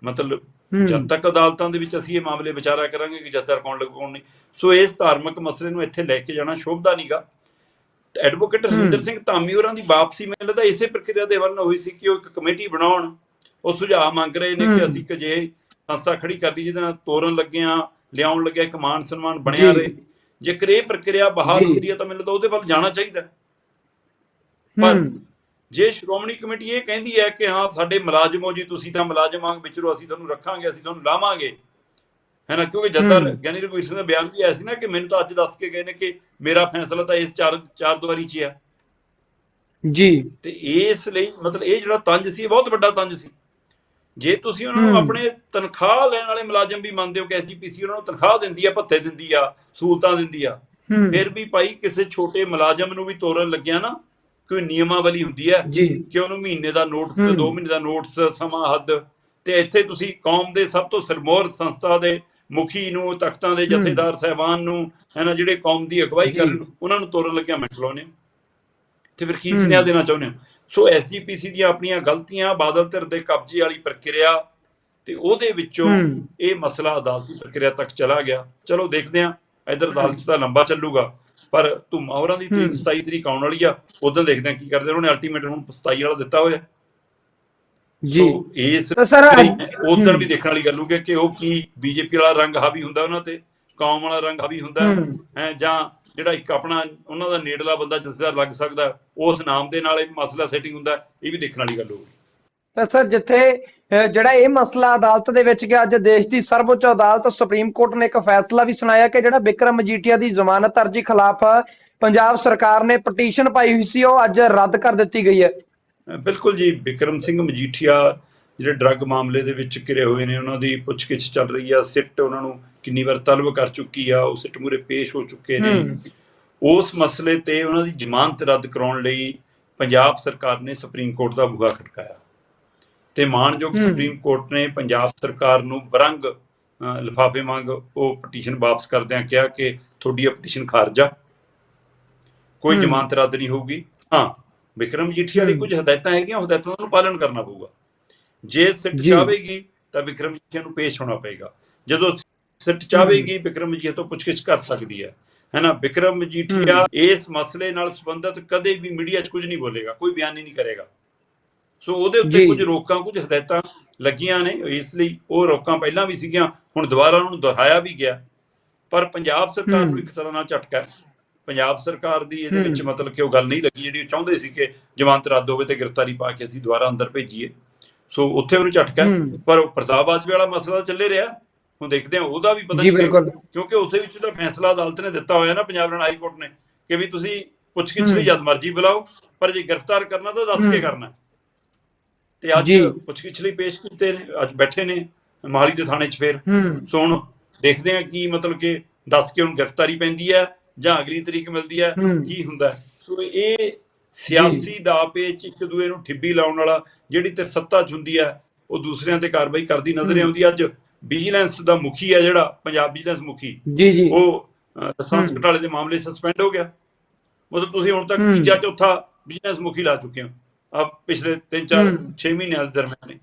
Speaker 1: ਮਤਲਬ ਜਦ ਤੱਕ ਅਦਾਲਤਾਂ ਦੇ ਵਿੱਚ ਅਸੀਂ ਇਹ ਮਾਮਲੇ ਵਿਚਾਰਾ ਕਰਾਂਗੇ ਕਿ ਜਥੇਦਾਰ ਕੌਣ ਲੱਗੂ ਕੌਣ ਨਹੀਂ ਸੋ ਇਸ ਧਾਰਮਿਕ ਮਸਲੇ ਨੂੰ ਇੱਥੇ ਲੈ ਕੇ ਜਾਣਾ ਸ਼ੋਭਦਾ ਨਹੀਂਗਾ ਐਡਵੋਕੇਟ ਰਜਿੰਦਰ। ਸਿੰਘ ਧਾਮੀ ਹੋਰਾਂ ਦੀ ਵਾਪਸੀ ਮੈਨੂੰ ਲੱਗਦਾ ਇਸੇ ਪ੍ਰਕਿਰਿਆ ਦੇ ਵੱਲ ਹੋਈ ਸੀ ਕਿ ਉਹ ਇੱਕ ਕਮੇਟੀ ਬਣਾਉਣ। ਉਹ ਸੁਝਾਅ ਮੰਗ ਰਹੇ ਨੇ ਕਿ। ਅਸੀਂ ਕਿ ਜੇ ਸੰਸਥਾ ਖੜੀ ਕਰ ਲਈ ਜਿਹਦੇ ਨਾਲ ਤੋਰਨ ਲੱਗਿਆਂ ਲਿਆਉਣ ਲੱਗਿਆ ਇੱਕ ਮਾਨ ਸਨਮਾਨ ਬਣਿਆ। ਰਹੇ ਜੇਕਰ ਇਹ ਪ੍ਰਕਿਰਿਆ ਬਹਾਲ। ਹੁੰਦੀ ਹੈ ਤਾਂ ਮੈਨੂੰ ਲੱਗਦਾ ਉਹਦੇ ਵੱਲ ਜਾਣਾ ਚਾਹੀਦਾ ਹੈ। ਪਰ
Speaker 2: ਹੂੰ
Speaker 1: ਜੇ ਸ਼੍ਰੋਮਣੀ ਕਮੇਟੀ ਇਹ ਕਹਿੰਦੀ ਹੈ ਕਿ ਹਾਂ ਸਾਡੇ ਮੁਲਾਜ਼ਮੋ ਜੀ ਤੁਸੀਂ ਤਾਂ ਮੁਲਾਜ਼ਮ ਵਾਂਗ ਵਿਚਰੋ ਅਸੀਂ ਤੁਹਾਨੂੰ ਰੱਖਾਂਗੇ ਅਸੀਂ ਤੁਹਾਨੂੰ ਲਾਵਾਂਗੇ ਹੈਨਾ ਕਿਉਂਕਿ ਜੱਦਰ
Speaker 2: ਹੂੰ।
Speaker 1: ਗਿਆਨੀ ਰਘੁਵੀਰ ਸਿੰਘ ਦਾ ਬਿਆਨ ਵੀ ਆਇਆ ਸੀ ਨਾ ਕਿ ਮੈਨੂੰ ਤਾਂ ਅੱਜ ਦੱਸ ਕੇ ਗਏ ਨੇ ਕਿ ਮੇਰਾ ਫੈਸਲਾ ਤਾਂ ਇਸ ਚਾਰ ਚਾਰ ਦੁਆਰੀ 'ਚ ਹੈ
Speaker 2: ਜੀ
Speaker 1: ਤੇ ਇਸ ਲਈ ਮਤਲਬ ਇਹ ਜਿਹੜਾ ਤੰਜ ਸੀ ਬਹੁਤ ਵੱਡਾ ਤੰਜ ਸੀ ਜੇ ਤੁਸੀਂ ਉਹਨਾਂ ਨੂੰ। ਆਪਣੇ ਤਨਖਾਹ ਲੈਣ ਵਾਲੇ ਮੁਲਾਜ਼ਮ ਵੀ ਮੰਨਦੇ ਹੋ ਕਿ ਐਸਜੀਪੀਸੀ ਉਹਨਾਂ ਨੂੰ ਤਨਖਾਹ ਦਿੰਦੀ ਆ ਭੱਤੇ ਦਿੰਦੀ ਆ ਸਹੂਲਤਾਂ ਦਿੰਦੀ ਆ ਫਿਰ ਵੀ ਭਾਈ ਕਿਸੇ ਛੋਟੇ ਮੁਲਾਜ਼ਮ ਨੂੰ ਵੀ ਤੋਰਨ ਲੱਗਿਆ ਨਾ ਕੋਈ ਨਿਯਮਾਵਲੀ ਹੁੰਦੀ ਹੈ ਕਿ ਉਹਨੂੰ ਮਹੀਨੇ ਦਾ ਨੋਟਿਸ
Speaker 2: ਹੂੰ।
Speaker 1: 2 ਮਹੀਨੇ ਦਾ ਨੋਟਿਸ ਸਮਾਂ ਹੱਦ ਤੇ ਇੱਥੇ ਤੁਸੀਂ ਕੌਮ ਦੇ ਸਭ ਤੋਂ ਸਰਮੌਰ ਸੰਸਥਾ ਦੇ ਮੁਖੀ ਨੂੰ ਤਖਤਾਂ ਦੇ। ਜਥੇਦਾਰ ਸਹਿਬਾਨ ਨੂੰ ਹੈ ਨਾ ਜਿਹੜੇ ਕੌਮ ਦੀ ਅਗਵਾਈ। ਕਰਨ ਉਹਨਾਂ ਨੂੰ ਤੋਰਨ ਲੱਗਿਆ ਮਿੰਟ ਲਾਉਨੇ। ਤੇ ਫਿਰ ਕੀ। ਸੁਨੇਹਾ ਦੇਣਾ ਚਾਹੁੰਦੇ ਹੋ ਸੋ ਐਸਜੀਪੀਸੀ ਦੀਆਂ ਆਪਣੀਆਂ ਗਲਤੀਆਂ ਬਾਦਲ ਧਿਰ ਦੇ ਕਬਜ਼ੇ ਵਾਲੀ ਪ੍ਰਕਿਰਿਆ ਤੇ ਉਹਦੇ ਵਿੱਚੋਂ ਇਹ ਮਸਲਾ ਅਦਾਲਤੀ ਪ੍ਰਕਿਰਿਆ ਤੱਕ ਚਲਾ ਗਿਆ। ਚਲੋ ਦੇਖਦੇ ਹਾਂ ਇਧਰ ਅਦਾਲਤ ਦਾ ਲੰਬਾ ਚੱਲੂਗਾ ਪਰ ਧੁੰਮਾ ਹੋਰਾਂ ਦੀ ਤਰੀਕ
Speaker 2: ਹੂੰ।
Speaker 1: 27 ਤਰੀਕ ਆਉਣ ਵਾਲੀ ਆ ਉਦੋਂ ਦੇਖਦੇ ਹਾਂ ਕੀ ਕਰਦੇ ਉਹਨਾਂ ਨੇ ਅਲਟੀਮੇਟ ਹੁਣ 27 ਵਾਲਾ ਦਿੱਤਾ ਹੋਇਆ।
Speaker 2: ਜੀ।
Speaker 1: ਇਸ
Speaker 2: ਸਰ
Speaker 1: ਉਦੋਂ। ਵੀ ਦੇਖਣ ਵਾਲੀ ਗੱਲ ਹੋਊਗੀ ਕਿ ਉਹ ਕੀ ਬੀਜੇਪੀ ਵਾਲਾ ਰੰਗ ਹਾਵੀ ਹੁੰਦਾ ਉਹਨਾਂ ਤੇ ਕੌਮ ਵਾਲਾ ਰੰਗ ਹਾਵੀ ਹੁੰਦਾ।
Speaker 2: ਹੈ
Speaker 1: ਜਾਂ ਜਿਹੜਾ ਇੱਕ ਆਪਣਾ ਉਹਨਾਂ ਦਾ ਨੇੜਲਾ ਬੰਦਾ ਜਥੇਦਾਰ ਲੱਗ ਸਕਦਾ ਉਸ ਨਾਮ ਦੇ ਨਾਲ ਇਹ ਮਸਲਾ ਸੈਟਿੰਗ ਹੁੰਦਾ ਇਹ ਵੀ ਦੇਖਣ ਵਾਲੀ ਗੱਲ ਹੋਊਗੀ।
Speaker 2: ਤਾਂ ਸਰ ਜਿੱਥੇ ਜਿਹੜਾ ਇਹ ਮਸਲਾ ਅਦਾਲਤ ਦੇ ਵਿੱਚ ਗਿਆ ਅੱਜ ਦੇਸ਼ ਦੀ ਸਰਵਉੱਚ ਅਦਾਲਤ ਸੁਪਰੀਮ ਕੋਰਟ ਨੇ ਇੱਕ ਫੈਸਲਾ ਵੀ ਸੁਣਾਇਆ ਕਿ ਜਿਹੜਾ ਵਿਕਰਮ ਮਜੀਠੀਆ ਦੀ ਜ਼ਮਾਨਤ ਅਰਜੀ ਖਿਲਾਫ ਪੰਜਾਬ ਸਰਕਾਰ ਨੇ ਪਟੀਸ਼ਨ ਪਾਈ ਹੋਈ ਸੀ ਉਹ ਅੱਜ ਰੱਦ ਕਰ ਦਿੱਤੀ ਗਈ ਹੈ।
Speaker 1: ਬਿਲਕੁਲ ਜੀ ਵਿਕਰਮ ਸਿੰਘ ਮਜੀਠੀਆ ਜਿਹੜੇ ਡਰੱਗ ਮਾਮਲੇ ਦੇ ਵਿੱਚ ਘਿਰੇ ਹੋਏ ਨੇ ਉਹਨਾਂ ਦੀ ਪੁੱਛਗਿੱਛ ਚੱਲ ਰਹੀ ਆ ਸਿੱਟ ਉਹਨਾਂ ਨੂੰ ਕਿੰਨੀ ਵਾਰ ਤਲਬ ਕਰ ਚੁੱਕੀ ਆ ਉਹ ਸਿੱਟ ਮੂਰੇ ਪੇਸ਼ ਹੋ ਚੁੱਕੇ ਨੇ ਉਸ ਮਸਲੇ ਤੇ ਉਹਨਾਂ ਦੀ ਜ਼ਮਾਨਤ ਰੱਦ ਕਰਾਉਣ ਲਈ ਪੰਜਾਬ ਸਰਕਾਰ ਨੇ ਸੁਪਰੀਮ ਕੋਰਟ ਦਾ ਬੂਹਾ ਖਟਕਾਇਆ ਤੇ ਮਾਨਯੋਗ। ਸੁਪਰੀਮ ਕੋਰਟ ਨੇ ਪੰਜਾਬ ਸਰਕਾਰ ਨੂੰ ਬਰੰਗ ਲਿਫਾਫੇ ਮੰਗ ਉਹ ਪਟੀਸ਼ਨ ਵਾਪਸ ਕਰਦਿਆਂ ਕਿਹਾ ਕਿ ਤੁਹਾਡੀ ਇਹ ਪਟੀਸ਼ਨ ਖਾਰਜ ਆ ਕੋਈ। ਜ਼ਮਾਨਤ ਰੱਦ ਨਹੀਂ ਹੋਊਗੀ ਹਾਂ ਵਿਕਰਮ ਜੀਠੀਆ ਲਈ
Speaker 2: ਹੂੰ।
Speaker 1: ਕੁਝ ਹਦਾਇਤਾਂ ਹੈਗੀਆਂ ਹਦਾਇਤਾਂ ਨੂੰ ਪਾਲਣ ਕਰਨਾ ਪਊਗਾ ਜੇ ਸਿੱਟ। ਚਾਹੇਗੀ ਤਾਂ ਵਿਕਰਮ ਜੀਠੀਆ ਨੂੰ ਪੇਸ਼ ਹੋਣਾ ਪਏਗਾ ਜਦੋਂ ਸਿੱਟ ਚਾਹੇਗੀ ਵਿਕਰਮ ਜੀਠੀਆ ਤੋਂ ਪੁੱਛਗਿੱਛ ਕਰ ਸਕਦੀ ਹੈ ਹੈਨਾ ਵਿਕਰਮ ਮਜੀਠੀਆ ਇਸ ਮਸਲੇ ਨਾਲ ਸੰਬੰਧਿਤ ਕਦੇ ਵੀ ਮੀਡੀਆ 'ਚ ਕੁਝ ਨਹੀਂ ਬੋਲੇਗਾ ਕੋਈ ਬਿਆਨ ਨਹੀਂ ਕਰੇਗਾ ਸੋ ਉਹਦੇ ਉੱਤੇ
Speaker 2: ਜੀ।
Speaker 1: ਕੁਝ ਰੋਕਾਂ ਕੁਝ ਹਦਾਇਤਾਂ ਲੱਗੀਆਂ ਨੇ ਇਸ ਲਈ ਉਹ ਰੋਕਾਂ ਪਹਿਲਾਂ ਵੀ ਸੀਗੀਆਂ ਹੁਣ ਦੁਬਾਰਾ ਉਹਨੂੰ ਦੁਹਰਾਇਆ ਵੀ ਗਿਆ ਪਰ ਪੰਜਾਬ ਸਰਕਾਰ। ਨੂੰ ਇੱਕ ਤਰ੍ਹਾਂ ਨਾਲ ਝਟਕਾ ਪੰਜਾਬ ਸਰਕਾਰ ਦੀ ਇਹਦੇ। ਵਿੱਚ ਮਤਲਬ ਕਿ ਉਹ ਗੱਲ ਨਹੀਂ ਲੱਗੀ ਜਿਹੜੀ ਉਹ ਚਾਹੁੰਦੇ ਸੀ ਕਿ ਜਮਾਨਤ ਰੱਦ ਹੋਵੇ ਤੇ ਗ੍ਰਿਫਤਾਰੀ ਪਾ ਕੇ ਅਸੀਂ ਦੁਬਾਰਾ ਅੰਦਰ ਭੇਜੀਏ ਸੋ ਉੱਥੇ ਉਹਨੂੰ ਝਟਕਾ। ਪਰ ਪ੍ਰਤਾਪ ਬਾਜਵੇ ਵਾਲਾ ਮਸਲਾ ਚੱਲੇ ਰਿਹਾ ਹੁਣ ਦੇਖਦੇ ਹਾਂ ਉਹਦਾ ਵੀ ਪਤਾ
Speaker 2: ਜੀ ਬਿਲਕੁਲ
Speaker 1: ਕਿਉਂਕਿ ਉਸੇ ਵਿੱਚ ਦਾ ਫੈਸਲਾ ਅਦਾਲਤ ਨੇ ਦਿੱਤਾ ਹੋਇਆ ਨਾ ਪੰਜਾਬ ਹਰਿਆਣਾ ਹਾਈ ਕੋਰਟ ਨੇ ਕਿ ਵੀ ਤੁਸੀਂ ਪੁੱਛਗਿੱਛ ਲਈ। ਜਦ ਮਰਜ਼ੀ ਬੁਲਾਓ ਪਰ ਜੇ ਗ੍ਰਿਫਤਾਰ ਕਰਨਾ ਤਾਂ ਦੱਸ ਕੇ। ਕਰਨਾ ਤੇ ਅੱਜ। ਪੁੱਛਗਿੱਛ ਲਈ ਪੇਸ਼ ਕੀਤੇ ਨੇ ਅੱਜ ਬੈਠੇ ਨੇ ਮੋਹਾਲੀ ਦੇ ਥਾਣੇ 'ਚ ਫੇਰ ਸੋ ਹੁਣ ਦੇਖਦੇ ਹਾਂ ਕੀ ਮਤਲਬ ਕਿ ਦੱਸ ਕੇ ਹੁਣ ਗ੍ਰਿਫਤਾਰੀ ਪੈਂਦੀ ਹੈ ਜਾਂ ਅਗਲੀ ਤਰੀਕ ਮਿਲਦੀ ਹੈ। ਕੀ ਹੁੰਦਾ। ਸੋ ਇਹ ਸਿਆਸੀ ਦਾ ਪੇਚ ਇੱਕ ਦੂਏ ਨੂੰ ਠਿੱਬੀ ਲਾਉਣ ਵਾਲਾ ਜਿਹੜੀ ਤੇ ਸੱਤਾ 'ਚ ਹੁੰਦੀ ਹੈ ਉਹ ਦੂਸਰਿਆਂ ਤੇ ਕਾਰਵਾਈ ਕਰਦੀ ਨਜ਼ਰ। ਆਉਂਦੀ। ਅੱਜ ਵਿਜੀਲੈਂਸ ਦਾ ਮੁਖੀ ਹੈ ਜਿਹੜਾ ਪੰਜਾਬ ਵਿਜੀਲੈਂਸ ਮੁਖੀ
Speaker 2: ਜੀ ਜੀ
Speaker 1: ਉਹ
Speaker 2: ਹੂੰ।
Speaker 1: ਘਟਾਲੇ ਦੇ ਮਾਮਲੇ ਸਸਪੈਂਡ ਹੋ ਗਿਆ ਮਤਲਬ ਤੁਸੀਂ ਹੁਣ ਤੱਕ। ਤੀਜਾ ਚੌਥਾ ਬਿਜ਼ਨਸ ਮੁਖੀ ਲਾ ਚੁੱਕੇ ਹੋ ਆ ਪਿਛਲੇ 3 4
Speaker 2: ਹੂੰ।
Speaker 1: 6 ਮਹੀਨਿਆਂ ਦੇ ਦਰਮਿਆਨ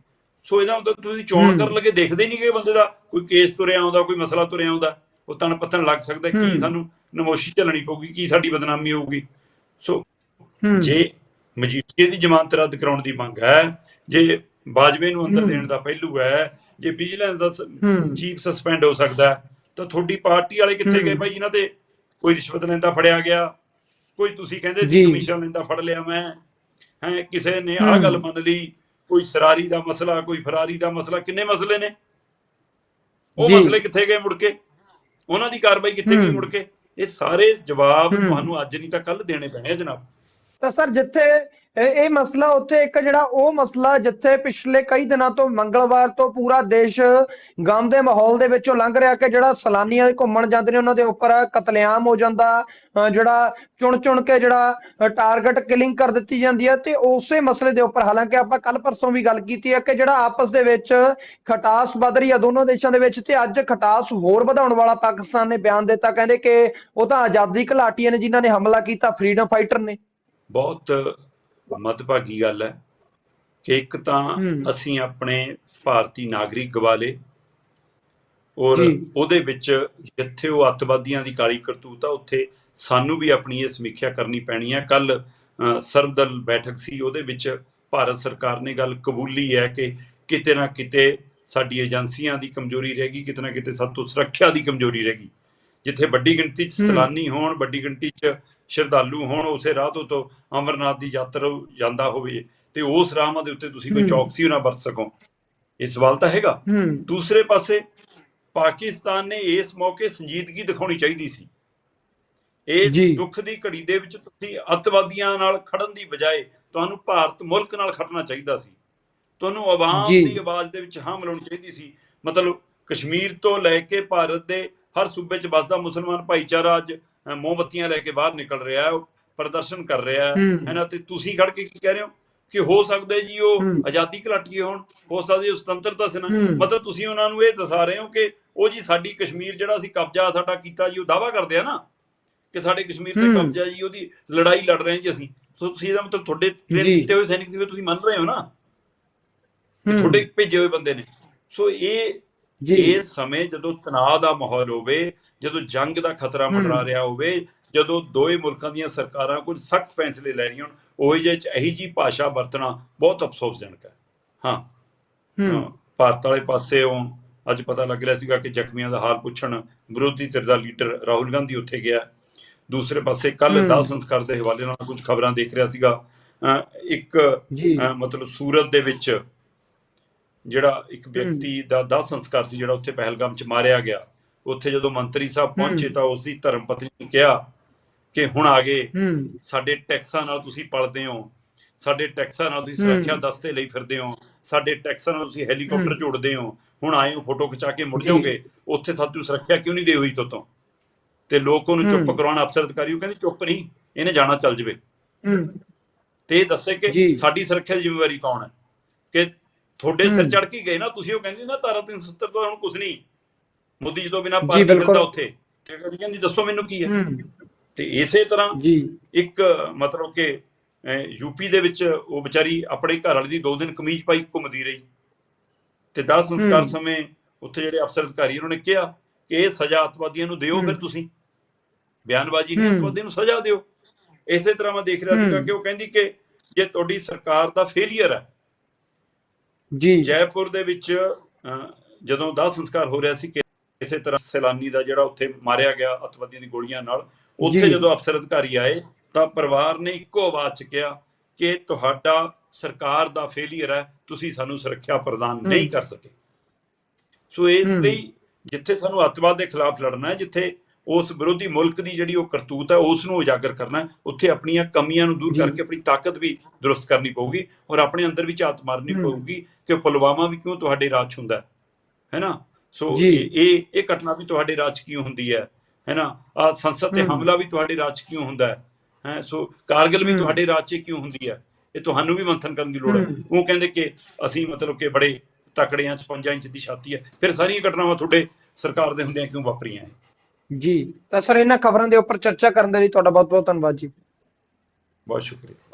Speaker 1: ਸੋ ਇਹਦਾ ਮਤਲਬ ਤੁਸੀਂ ਚੋਣ। ਕਰਨ ਲੱਗੇ ਦੇਖਦੇ ਨਹੀਂ ਕਿ ਬੰਦੇ ਦਾ ਕੋਈ ਕੇਸ ਤੁਰਿਆ ਆਉਂਦਾ ਕੋਈ ਮਸਲਾ ਤੁਰਿਆ ਆਉਂਦਾ ਉਹ ਤਣ ਪੱਤਣ ਲੱਗ ਸਕਦਾ ਕੀ। ਸਾਨੂੰ ਨਮੋਸ਼ੀ ਝੱਲਣੀ ਪਊਗੀ ਕੀ ਸਾਡੀ ਬਦਨਾਮੀ ਹੋਊਗੀ ਸੋ ਜੇ ਮਜੀਠੀਏ ਦੀ ਜ਼ਮਾਨਤ ਰੱਦ ਕਰਾਉਣ ਦੀ ਮੰਗ ਹੈ ਜੇ ਬਾਜਵੇ ਨੂੰ ਅੰਦਰ। ਦੇਣ ਦਾ ਪਹਿਲੂ ਹੈ ਜੇ ਵਿਜੀਲੈਂਸ ਦਾ। ਚੀਫ ਸਸਪੈਂਡ ਹੋ ਸਕਦਾ ਤਾਂ ਤੁਹਾਡੀ ਪਾਰਟੀ ਵਾਲੇ ਕਿੱਥੇ। ਗਏ ਭਾਈ ਜਿਨ੍ਹਾਂ ਤੇ ਕੋਈ ਰਿਸ਼ਵਤ ਲੈਂਦਾ ਫੜਿਆ ਗਿਆ ਕੋਈ ਤੁਸੀਂ ਕਹਿੰਦੇ ਸੀ। ਕਮਿਸ਼ਨ ਲੈਂਦਾ ਫੜ ਲਿਆ ਮੈਂ ਹੈ ਕਿਸੇ ਨੇ ਆਹ। ਗੱਲ ਮੰਨ ਲਈ ਕੋਈ ਸਰਾਰੀ ਦਾ ਮਸਲਾ ਕੋਈ ਫਰਾਰੀ ਦਾ ਮਸਲਾ ਕਿੰਨੇ ਮਸਲੇ ਨੇ ਉਹ। ਮਸਲੇ ਕਿੱਥੇ ਗਏ ਮੁੜ ਕੇ ਉਹਨਾਂ ਦੀ ਕਾਰਵਾਈ ਕਿੱਥੇ ਗਈ। ਮੁੜ ਕੇ ਇਹ ਸਾਰੇ ਜਵਾਬ। ਤੁਹਾਨੂੰ ਅੱਜ ਨਹੀਂ ਤਾਂ ਕੱਲ ਦੇਣੇ ਪੈਣੇ ਆ ਜਨਾਬ
Speaker 2: ਤਾਂ ਸਰ ਜਿੱਥੇ ਇਹ ਮਸਲਾ ਉੱਥੇ ਇੱਕ ਜਿਹੜਾ ਉਹ ਮਸਲਾ ਜਿੱਥੇ ਪਿਛਲੇ ਕਈ ਦਿਨਾਂ ਤੋਂ ਮੰਗਲਵਾਰ ਤੋਂ ਪੂਰਾ ਦੇਸ਼ ਗਮ ਦੇ ਮਾਹੌਲ ਦੇ ਵਿੱਚੋਂ ਲੰਘ ਰਿਹਾ ਕਿ ਜਿਹੜਾ ਸੈਲਾਨੀਆਂ ਘੁੰਮਣ ਜਾਂਦੇ ਨੇ, ਉਹਨਾਂ ਦੇ ਉੱਪਰ ਕਤਲੇਆਮ ਹੋ ਜਾਂਦਾ ਜਿਹੜਾ ਚੁਣ ਚੁਣ ਕੇ ਜਿਹੜਾ ਟਾਰਗੇਟ ਕਿਲਿੰਗ ਕਰ ਦਿੱਤੀ ਜਾਂਦੀ ਹੈ ਤੇ ਉਸੇ ਮਸਲੇ ਦੇ ਉੱਪਰ ਹਾਲਾਂਕਿ ਆਪਾਂ ਕੱਲ ਪਰਸੋਂ ਵੀ ਗੱਲ ਕੀਤੀ ਹੈ ਕਿ ਜਿਹੜਾ ਆਪਸ ਦੇ ਵਿੱਚ ਖਟਾਸ ਵੱਧ ਰਹੀ ਹੈ ਦੋਨੋਂ ਦੇਸ਼ਾਂ ਦੇ ਵਿੱਚ ਤੇ ਅੱਜ ਖਟਾਸ ਹੋਰ ਵਧਾਉਣ ਵਾਲਾ ਪਾਕਿਸਤਾਨ ਨੇ ਬਿਆਨ ਦਿੱਤਾ, ਕਹਿੰਦੇ ਕਿ ਉਹ ਤਾਂ ਆਜ਼ਾਦੀ ਘੁਲਾਟੀਆਂ ਨੇ ਜਿਨ੍ਹਾਂ ਨੇ ਹਮਲਾ ਕੀਤਾ ਫਰੀडम ਫਾਈਟਰ ਨੇ।
Speaker 1: ਬਹੁਤ ਮਦਭਾਗੀ ਗੱਲ ਹੈ ਕਿ ਇੱਕ ਤਾਂ। ਅਸੀਂ ਆਪਣੇ ਭਾਰਤੀ ਨਾਗਰਿਕ ਗਵਾਲੇ ਔਰ। ਉਹਦੇ ਵਿੱਚ ਜਿੱਥੇ ਉਹ ਅੱਤਵਾਦੀਆਂ ਦੀ ਕਾਲੀ ਕਰਤੂਤ ਆ ਉੱਥੇ ਸਾਨੂੰ ਵੀ ਆਪਣੀ ਇਹ ਸਮੀਖਿਆ ਕਰਨੀ ਪੈਣੀ ਹੈ ਕੱਲ ਸਰਬਦਲ ਬੈਠਕ ਸੀ ਉਹਦੇ ਵਿੱਚ ਭਾਰਤ ਸਰਕਾਰ ਨੇ ਗੱਲ ਕਬੂਲੀ ਹੈ ਕਿ ਕਿਤੇ ਨਾ ਕਿਤੇ ਸਾਡੀ ਏਜੰਸੀਆਂ ਦੀ ਕਮਜ਼ੋਰੀ ਰਹੇਗੀ ਕਿਤੇ ਨਾ ਕਿਤੇ ਸਭ ਤੋਂ ਸੁਰੱਖਿਆ ਦੀ ਕਮਜ਼ੋਰੀ ਰਹੇਗੀ ਜਿੱਥੇ ਵੱਡੀ ਗਿਣਤੀ 'ਚ। ਸੈਲਾਨੀ ਹੋਣ ਵੱਡੀ ਗਿਣਤੀ 'ਚ ਸ਼ਰਧਾਲੂ ਹੋਣ ਉਸੇ ਰਾਹ ਤੋਂ ਤੋਂ ਅਮਰਨਾਥ ਦੀ ਯਾਤਰਾ ਜਾਂਦਾ ਹੋਵੇ ਤੇ ਉਸ ਰਾਹਾਂ ਦੇ ਉੱਤੇ ਤੁਸੀਂ ਕੋਈ। ਚੌਕਸੀ ਨਾ ਵਰਤ ਸਕੋ ਇਹ ਸਵਾਲ ਤਾਂ ਹੈਗਾ ਦੂਸਰੇ ਪਾਸੇ ਪਾਕਿਸਤਾਨ ਨੇ ਇਸ ਮੌਕੇ ਸੰਜੀਦਗੀ ਦਿਖਾਉਣੀ ਚਾਹੀਦੀ ਸੀ ਇਸ। ਦੁੱਖ ਦੀ ਘੜੀ ਦੇ ਵਿੱਚ ਤੁਸੀਂ ਅੱਤਵਾਦੀਆਂ ਨਾਲ ਖੜਨ ਦੀ ਬਜਾਏ ਤੁਹਾਨੂੰ ਭਾਰਤ ਮੁਲਕ ਨਾਲ ਖੜਨਾ ਚਾਹੀਦਾ ਸੀ ਤੁਹਾਨੂੰ ਆਵਾਮ। ਦੀ ਆਵਾਜ਼ ਦੇ ਵਿੱਚ ਹਾਂ ਮਿਲਾਉਣੀ ਚਾਹੀਦੀ ਸੀ ਮਤਲਬ ਕਸ਼ਮੀਰ ਤੋਂ ਲੈ ਕੇ ਭਾਰਤ ਦੇ ਹਰ ਸੂਬੇ 'ਚ ਵੱਸਦਾ ਮੁਸਲਮਾਨ ਭਾਈਚਾਰਾ ਅੱਜ ਮੋਮਬੱਤੀਆਂ ਲੈ ਕੇ ਬਾਹਰ ਨਿਕਲ ਰਿਹਾ ਹੈ ਪ੍ਰਦਰਸ਼ਨ ਕਰ ਰਿਹਾ ਹੈ ਨਾ ਤੇ ਤੁਸੀਂ ਖੜ ਕੇ ਕੀ ਕਹਿ ਰਹੇ ਹੋ ਕਿ ਹੋ ਸਕਦਾ ਜੀ ਉਹ। ਆਜ਼ਾਦੀ ਘਲਾਟੀਏ ਹੋਣ ਹੋ ਸਕਦਾ ਜੀ ਉਹ ਸੁਤੰਤਰਤਾ ਸੈਨਾ। ਮਤਲਬ ਤੁਸੀਂ ਉਹਨਾਂ ਨੂੰ ਇਹ ਦਿਖਾ ਰਹੇ ਹੋ ਕਿ ਉਹ ਜੀ ਸਾਡੀ ਕਸ਼ਮੀਰ ਜਿਹੜਾ ਅਸੀਂ ਕਬਜ਼ਾ ਸਾਡਾ ਕੀਤਾ ਜੀ ਉਹ ਦਾਵਾ ਕਰਦੇ ਆ ਨਾ ਕਿ ਸਾਡੇ ਕਸ਼ਮੀਰ ਤੇ। ਕਬਜ਼ਾ ਜੀ ਉਹਦੀ ਲੜਾਈ ਲੜ ਰਹੇ ਜੀ ਅਸੀਂ ਸੋ ਤੁਸੀਂ ਇਹਦਾ ਮਤਲਬ ਤੁਹਾਡੇ ਟ੍ਰੇਨ। ਕੀਤੇ ਹੋਏ ਸੈਨਿਕ ਸੀ ਤੁਸੀਂ ਮੰਨ ਰਹੇ ਹੋ ਨਾ। ਤੁਹਾਡੇ ਭੇਜੇ ਹੋਏ ਬੰਦੇ ਨੇ ਸੋ ਇਹ ਇਹ ਸਮੇਂ ਜਦੋਂ ਤਣਾਅ ਦਾ ਮਾਹੌਲ ਹੋਵੇ ਜਦੋਂ ਜੰਗ ਦਾ ਖਤਰਾ ਮੰਡਰਾ। ਰਿਹਾ ਹੋਵੇ ਜਦੋਂ ਦੋਏ ਮੁਲਕਾਂ ਦੀਆਂ ਸਰਕਾਰਾਂ ਕੁਝ ਸਖਤ ਫੈਸਲੇ ਲੈ ਰਹੀਆਂ ਹੋਣ ਉਹ ਜਿਹੇ ਚ ਇਹੀ ਜੀ ਭਾਸ਼ਾ ਵਰਤਣਾ ਬਹੁਤ ਅਫਸੋਸਜਨਕ ਹੈ। ਹਾਂ। ਭਾਰਤ ਵਾਲੇ ਪਾਸਿਓਂ ਅੱਜ ਪਤਾ ਲੱਗ ਰਿਹਾ ਸੀਗਾ ਕਿ ਜ਼ਖਮੀਆਂ ਦਾ ਹਾਲ ਪੁੱਛਣ ਵਿਰੋਧੀ ਧਿਰ ਦਾ ਲੀਡਰ ਰਾਹੁਲ ਗਾਂਧੀ ਉੱਥੇ ਗਿਆ। ਦੂਸਰੇ ਪਾਸੇ ਕੱਲ। ਦਾਹ ਸੰਸਕਾਰ ਦੇ ਹਵਾਲੇ ਨਾਲ ਕੁਝ ਖਬਰਾਂ ਦੇਖ ਰਿਹਾ ਸੀਗਾ। ਇੱਕ ਮਤਲਬ ਸੂਰਤ ਦੇ ਵਿੱਚ ਜਿਹੜਾ ਇੱਕ ਵਿਅਕਤੀ ਦਾ ਦਾਹ ਸੰਸਕਾਰ ਸੀ ਜਿਹੜਾ ਉੱਥੇ ਪਹਿਲਗਾਮ ਚ ਮਾਰਿਆ ਗਿਆ ਉੱਥੇ ਜਦੋਂ ਮੰਤਰੀ ਸਾਹਿਬ ਪਹੁੰਚੇ। ਤਾਂ ਉਸ ਦੀ ਧਰਮ ਪਤਨੀ ਨੇ ਕਿਹਾ ਕਿ ਹੁਣ ਆ ਗਏ ਸਾਡੇ ਟੈਕਸਾਂ ਨਾਲ ਤੁਸੀਂ ਪਲਦੇ ਹੋ ਸਾਡੇ ਟੈਕਸਾਂ ਨਾਲ ਤੁਸੀਂ। ਸੁਰੱਖਿਆ ਦਸਤੇ ਲਈ ਫਿਰਦੇ ਹੋ ਸਾਡੇ ਟੈਕਸਾਂ ਨਾਲ ਤੁਸੀਂ ਹੈਲੀਕਾਪਟਰ
Speaker 2: ਹੂੰ।
Speaker 1: ਜੋੜਦੇ ਹੋ ਹੁਣ ਆਏ ਹੋ ਫੋਟੋ ਖਿਚਾ ਕੇ ਮੁੜ। ਜਾਓਗੇ ਉੱਥੇ ਤੁਹਾਨੂੰ ਸੁਰੱਖਿਆ ਕਿਉਂ ਨਹੀਂ ਦੇ ਹੋਈ ਤੋਤੋਂ ਤੇ ਲੋਕ ਉਹਨੂੰ ਚੁੱਪ। ਕਰਾਉਣ ਅਫਸਰ ਅਧਿਕਾਰੀ ਉਹ ਕਹਿੰਦੇ ਚੁੱਪ ਨਹੀਂ ਇਹਨੇ ਜਾਣਾ ਚੱਲ ਜਵੇ ਤੇ ਇਹ ਦੱਸੇ ਕਿ। ਸਾਡੀ ਸੁਰੱਖਿਆ ਦੀ ਜ਼ਿੰਮੇਵਾਰੀ ਕੌਣ ਹੈ ਕਿ ਤੁਹਾਡੇ ਸਿਰ। ਚੜ ਕੇ ਗਏ ਨਾ ਤੁਸੀਂ ਉਹ ਕਹਿੰਦੇ ਨਾ ਤਾਰਾ 370 ਤੋਂ ਹੁਣ ਕੁਝ ਨਹੀਂ ਮੋਦੀ ਜੀ ਤੋਂ ਬਿਨਾ ਪਾਰ। ਹਿਲਦਾ ਉੱਥੇ ਤੇ ਕਹਿੰਦੀ ਦੱਸੋ ਮੈਨੂੰ ਕੀ ਹੈ ਤੇ ਇਸੇ ਤਰ੍ਹਾਂ
Speaker 2: ਜੀ
Speaker 1: ਇੱਕ ਮਤਲਬ ਕਿ ਯੂਪੀ ਦੇ ਵਿੱਚ ਉਹ ਵਿਚਾਰੀ ਆਪਣੇ ਘਰ ਵਾਲੀ ਦੀ ਦੋ ਦਿਨ ਕਮੀਜ਼ ਪਾਈ ਘੁੰਮਦੀ ਰਹੀ ਤੇ ਦਾਹ ਸੰਸਕਾਰ। ਸਮੇਂ ਉੱਥੇ ਜਿਹੜੇ ਅਫਸਰ ਅਧਿਕਾਰੀ ਉਹਨਾਂ ਨੇ ਕਿਹਾ ਕਿ ਇਹ ਸਜ਼ਾ ਅੱਤਵਾਦੀਆਂ ਨੂੰ ਦਿਓ। ਫਿਰ ਤੁਸੀਂ ਬਿਆਨਬਾਜ਼ੀ ਨਹੀਂ
Speaker 2: ਹੂੰ।
Speaker 1: ਅੱਤਵਾਦੀਆਂ ਨੂੰ ਸਜ਼ਾ ਦਿਓ ਇਸੇ ਤਰ੍ਹਾਂ ਮੈਂ ਦੇਖ ਰਿਹਾ ਸੀਗਾ। ਕਿ ਉਹ ਕਹਿੰਦੀ ਕਿ ਜੇ ਤੁਹਾਡੀ ਸਰਕਾਰ ਦਾ ਫੇਲਿਅਰ ਹੈ
Speaker 2: ਜੀ
Speaker 1: ਜੈਪੁਰ ਦੇ ਵਿੱਚ ਜਦੋਂ ਦਾਹ ਸੰਸਕਾਰ ਹੋ ਰਿਹਾ ਸੀ ਕਿਸੇ ਤਰ੍ਹਾਂ ਸੈਲਾਨੀ ਦਾ ਜਿਹੜਾ ਉੱਥੇ ਮਾਰਿਆ ਗਿਆ ਅੱਤਵਾਦੀਆਂ ਦੀ ਗੋਲੀਆਂ ਨਾਲ ਉੱਥੇ। ਜਦੋਂ ਅਫਸਰ ਅਧਿਕਾਰੀ ਆਏ ਤਾਂ ਪਰਿਵਾਰ ਨੇ ਇੱਕੋ ਆਵਾਜ਼ ਚ ਕਿਹਾ ਕਿ ਤੁਹਾਡਾ ਸਰਕਾਰ ਦਾ ਫੇਲਿਅਰ ਹੈ ਤੁਸੀਂ ਸਾਨੂੰ ਸੁਰੱਖਿਆ ਪ੍ਰਦਾਨ ਨਹੀਂ। ਕਰ ਸਕੇ ਸੋ ਇਸ। ਲਈ ਜਿੱਥੇ ਸਾਨੂੰ ਅੱਤਵਾਦ ਦੇ ਖਿਲਾਫ ਲੜਨਾ ਹੈ ਜਿੱਥੇ ਉਸ ਵਿਰੋਧੀ ਮੁਲਕ ਦੀ ਜਿਹੜੀ ਉਹ ਕਰਤੂਤ ਹੈ ਉਸ ਨੂੰ ਉਜਾਗਰ ਕਰਨਾ ਹੈ ਉੱਥੇ ਆਪਣੀਆਂ ਕਮੀਆਂ ਨੂੰ ਦੂਰ। ਕਰਕੇ ਆਪਣੀ ਤਾਕਤ ਵੀ ਦਰੁਸਤ ਕਰਨੀ ਪਊਗੀ ਔਰ ਆਪਣੇ ਅੰਦਰ ਵੀ ਝਾਤ ਮਾਰਨੀ। ਪਊਗੀ ਕਿ ਪੁਲਵਾਮਾ ਵੀ ਕਿਉਂ ਤੁਹਾਡੇ ਰਾਜ 'ਚ ਹੁੰਦਾ ਹੈ ਹੈਨਾ ਸੋ। ਇਹ ਇਹ ਘਟਨਾ ਵੀ ਤੁਹਾਡੇ ਰਾਜ 'ਚ ਕਿਉਂ ਹੁੰਦੀ ਹੈ ਹੈਨਾ ਆ ਸੰਸਦ ਤੇ
Speaker 2: ਹਮ।
Speaker 1: ਹਮਲਾ ਵੀ ਤੁਹਾਡੇ ਰਾਜ 'ਚ ਕਿਉਂ ਹੁੰਦਾ ਹੈ ਹੈ ਸੋ ਕਾਰਗਿਲ ਵੀ। ਤੁਹਾਡੇ ਰਾਜ 'ਚ ਕਿਉਂ ਹੁੰਦੀ ਹੈ ਇਹ ਤੁਹਾਨੂੰ ਵੀ ਮੰਥਨ ਕਰਨ ਦੀ ਲੋੜ ਹੈ। ਉਹ ਕਹਿੰਦੇ ਕਿ ਅਸੀਂ ਮਤਲਬ ਕਿ ਬੜੇ ਤਕੜੇ ਹਾਂ 56 ਇੰਚ ਦੀ ਛਾਤੀ ਹੈ ਫਿਰ ਸਾਰੀਆਂ ਘਟਨਾਵਾਂ ਤੁਹਾਡੇ ਸਰਕਾਰ ਦੇ ਹੁੰਦਿਆਂ ਕਿਉਂ ਵਾਪਰੀਆਂ ਹੈ
Speaker 2: ਜੀ। ਤਾਂ ਸਰ, ਇਹਨਾਂ ਖਬਰਾਂ ਦੇ ਉੱਪਰ ਚਰਚਾ ਕਰਨ ਦੇ ਲਈ ਤੁਹਾਡਾ ਬਹੁਤ ਬਹੁਤ ਧੰਨਵਾਦ ਜੀ।
Speaker 1: ਬਹੁਤ ਸ਼ੁਕਰੀਆ।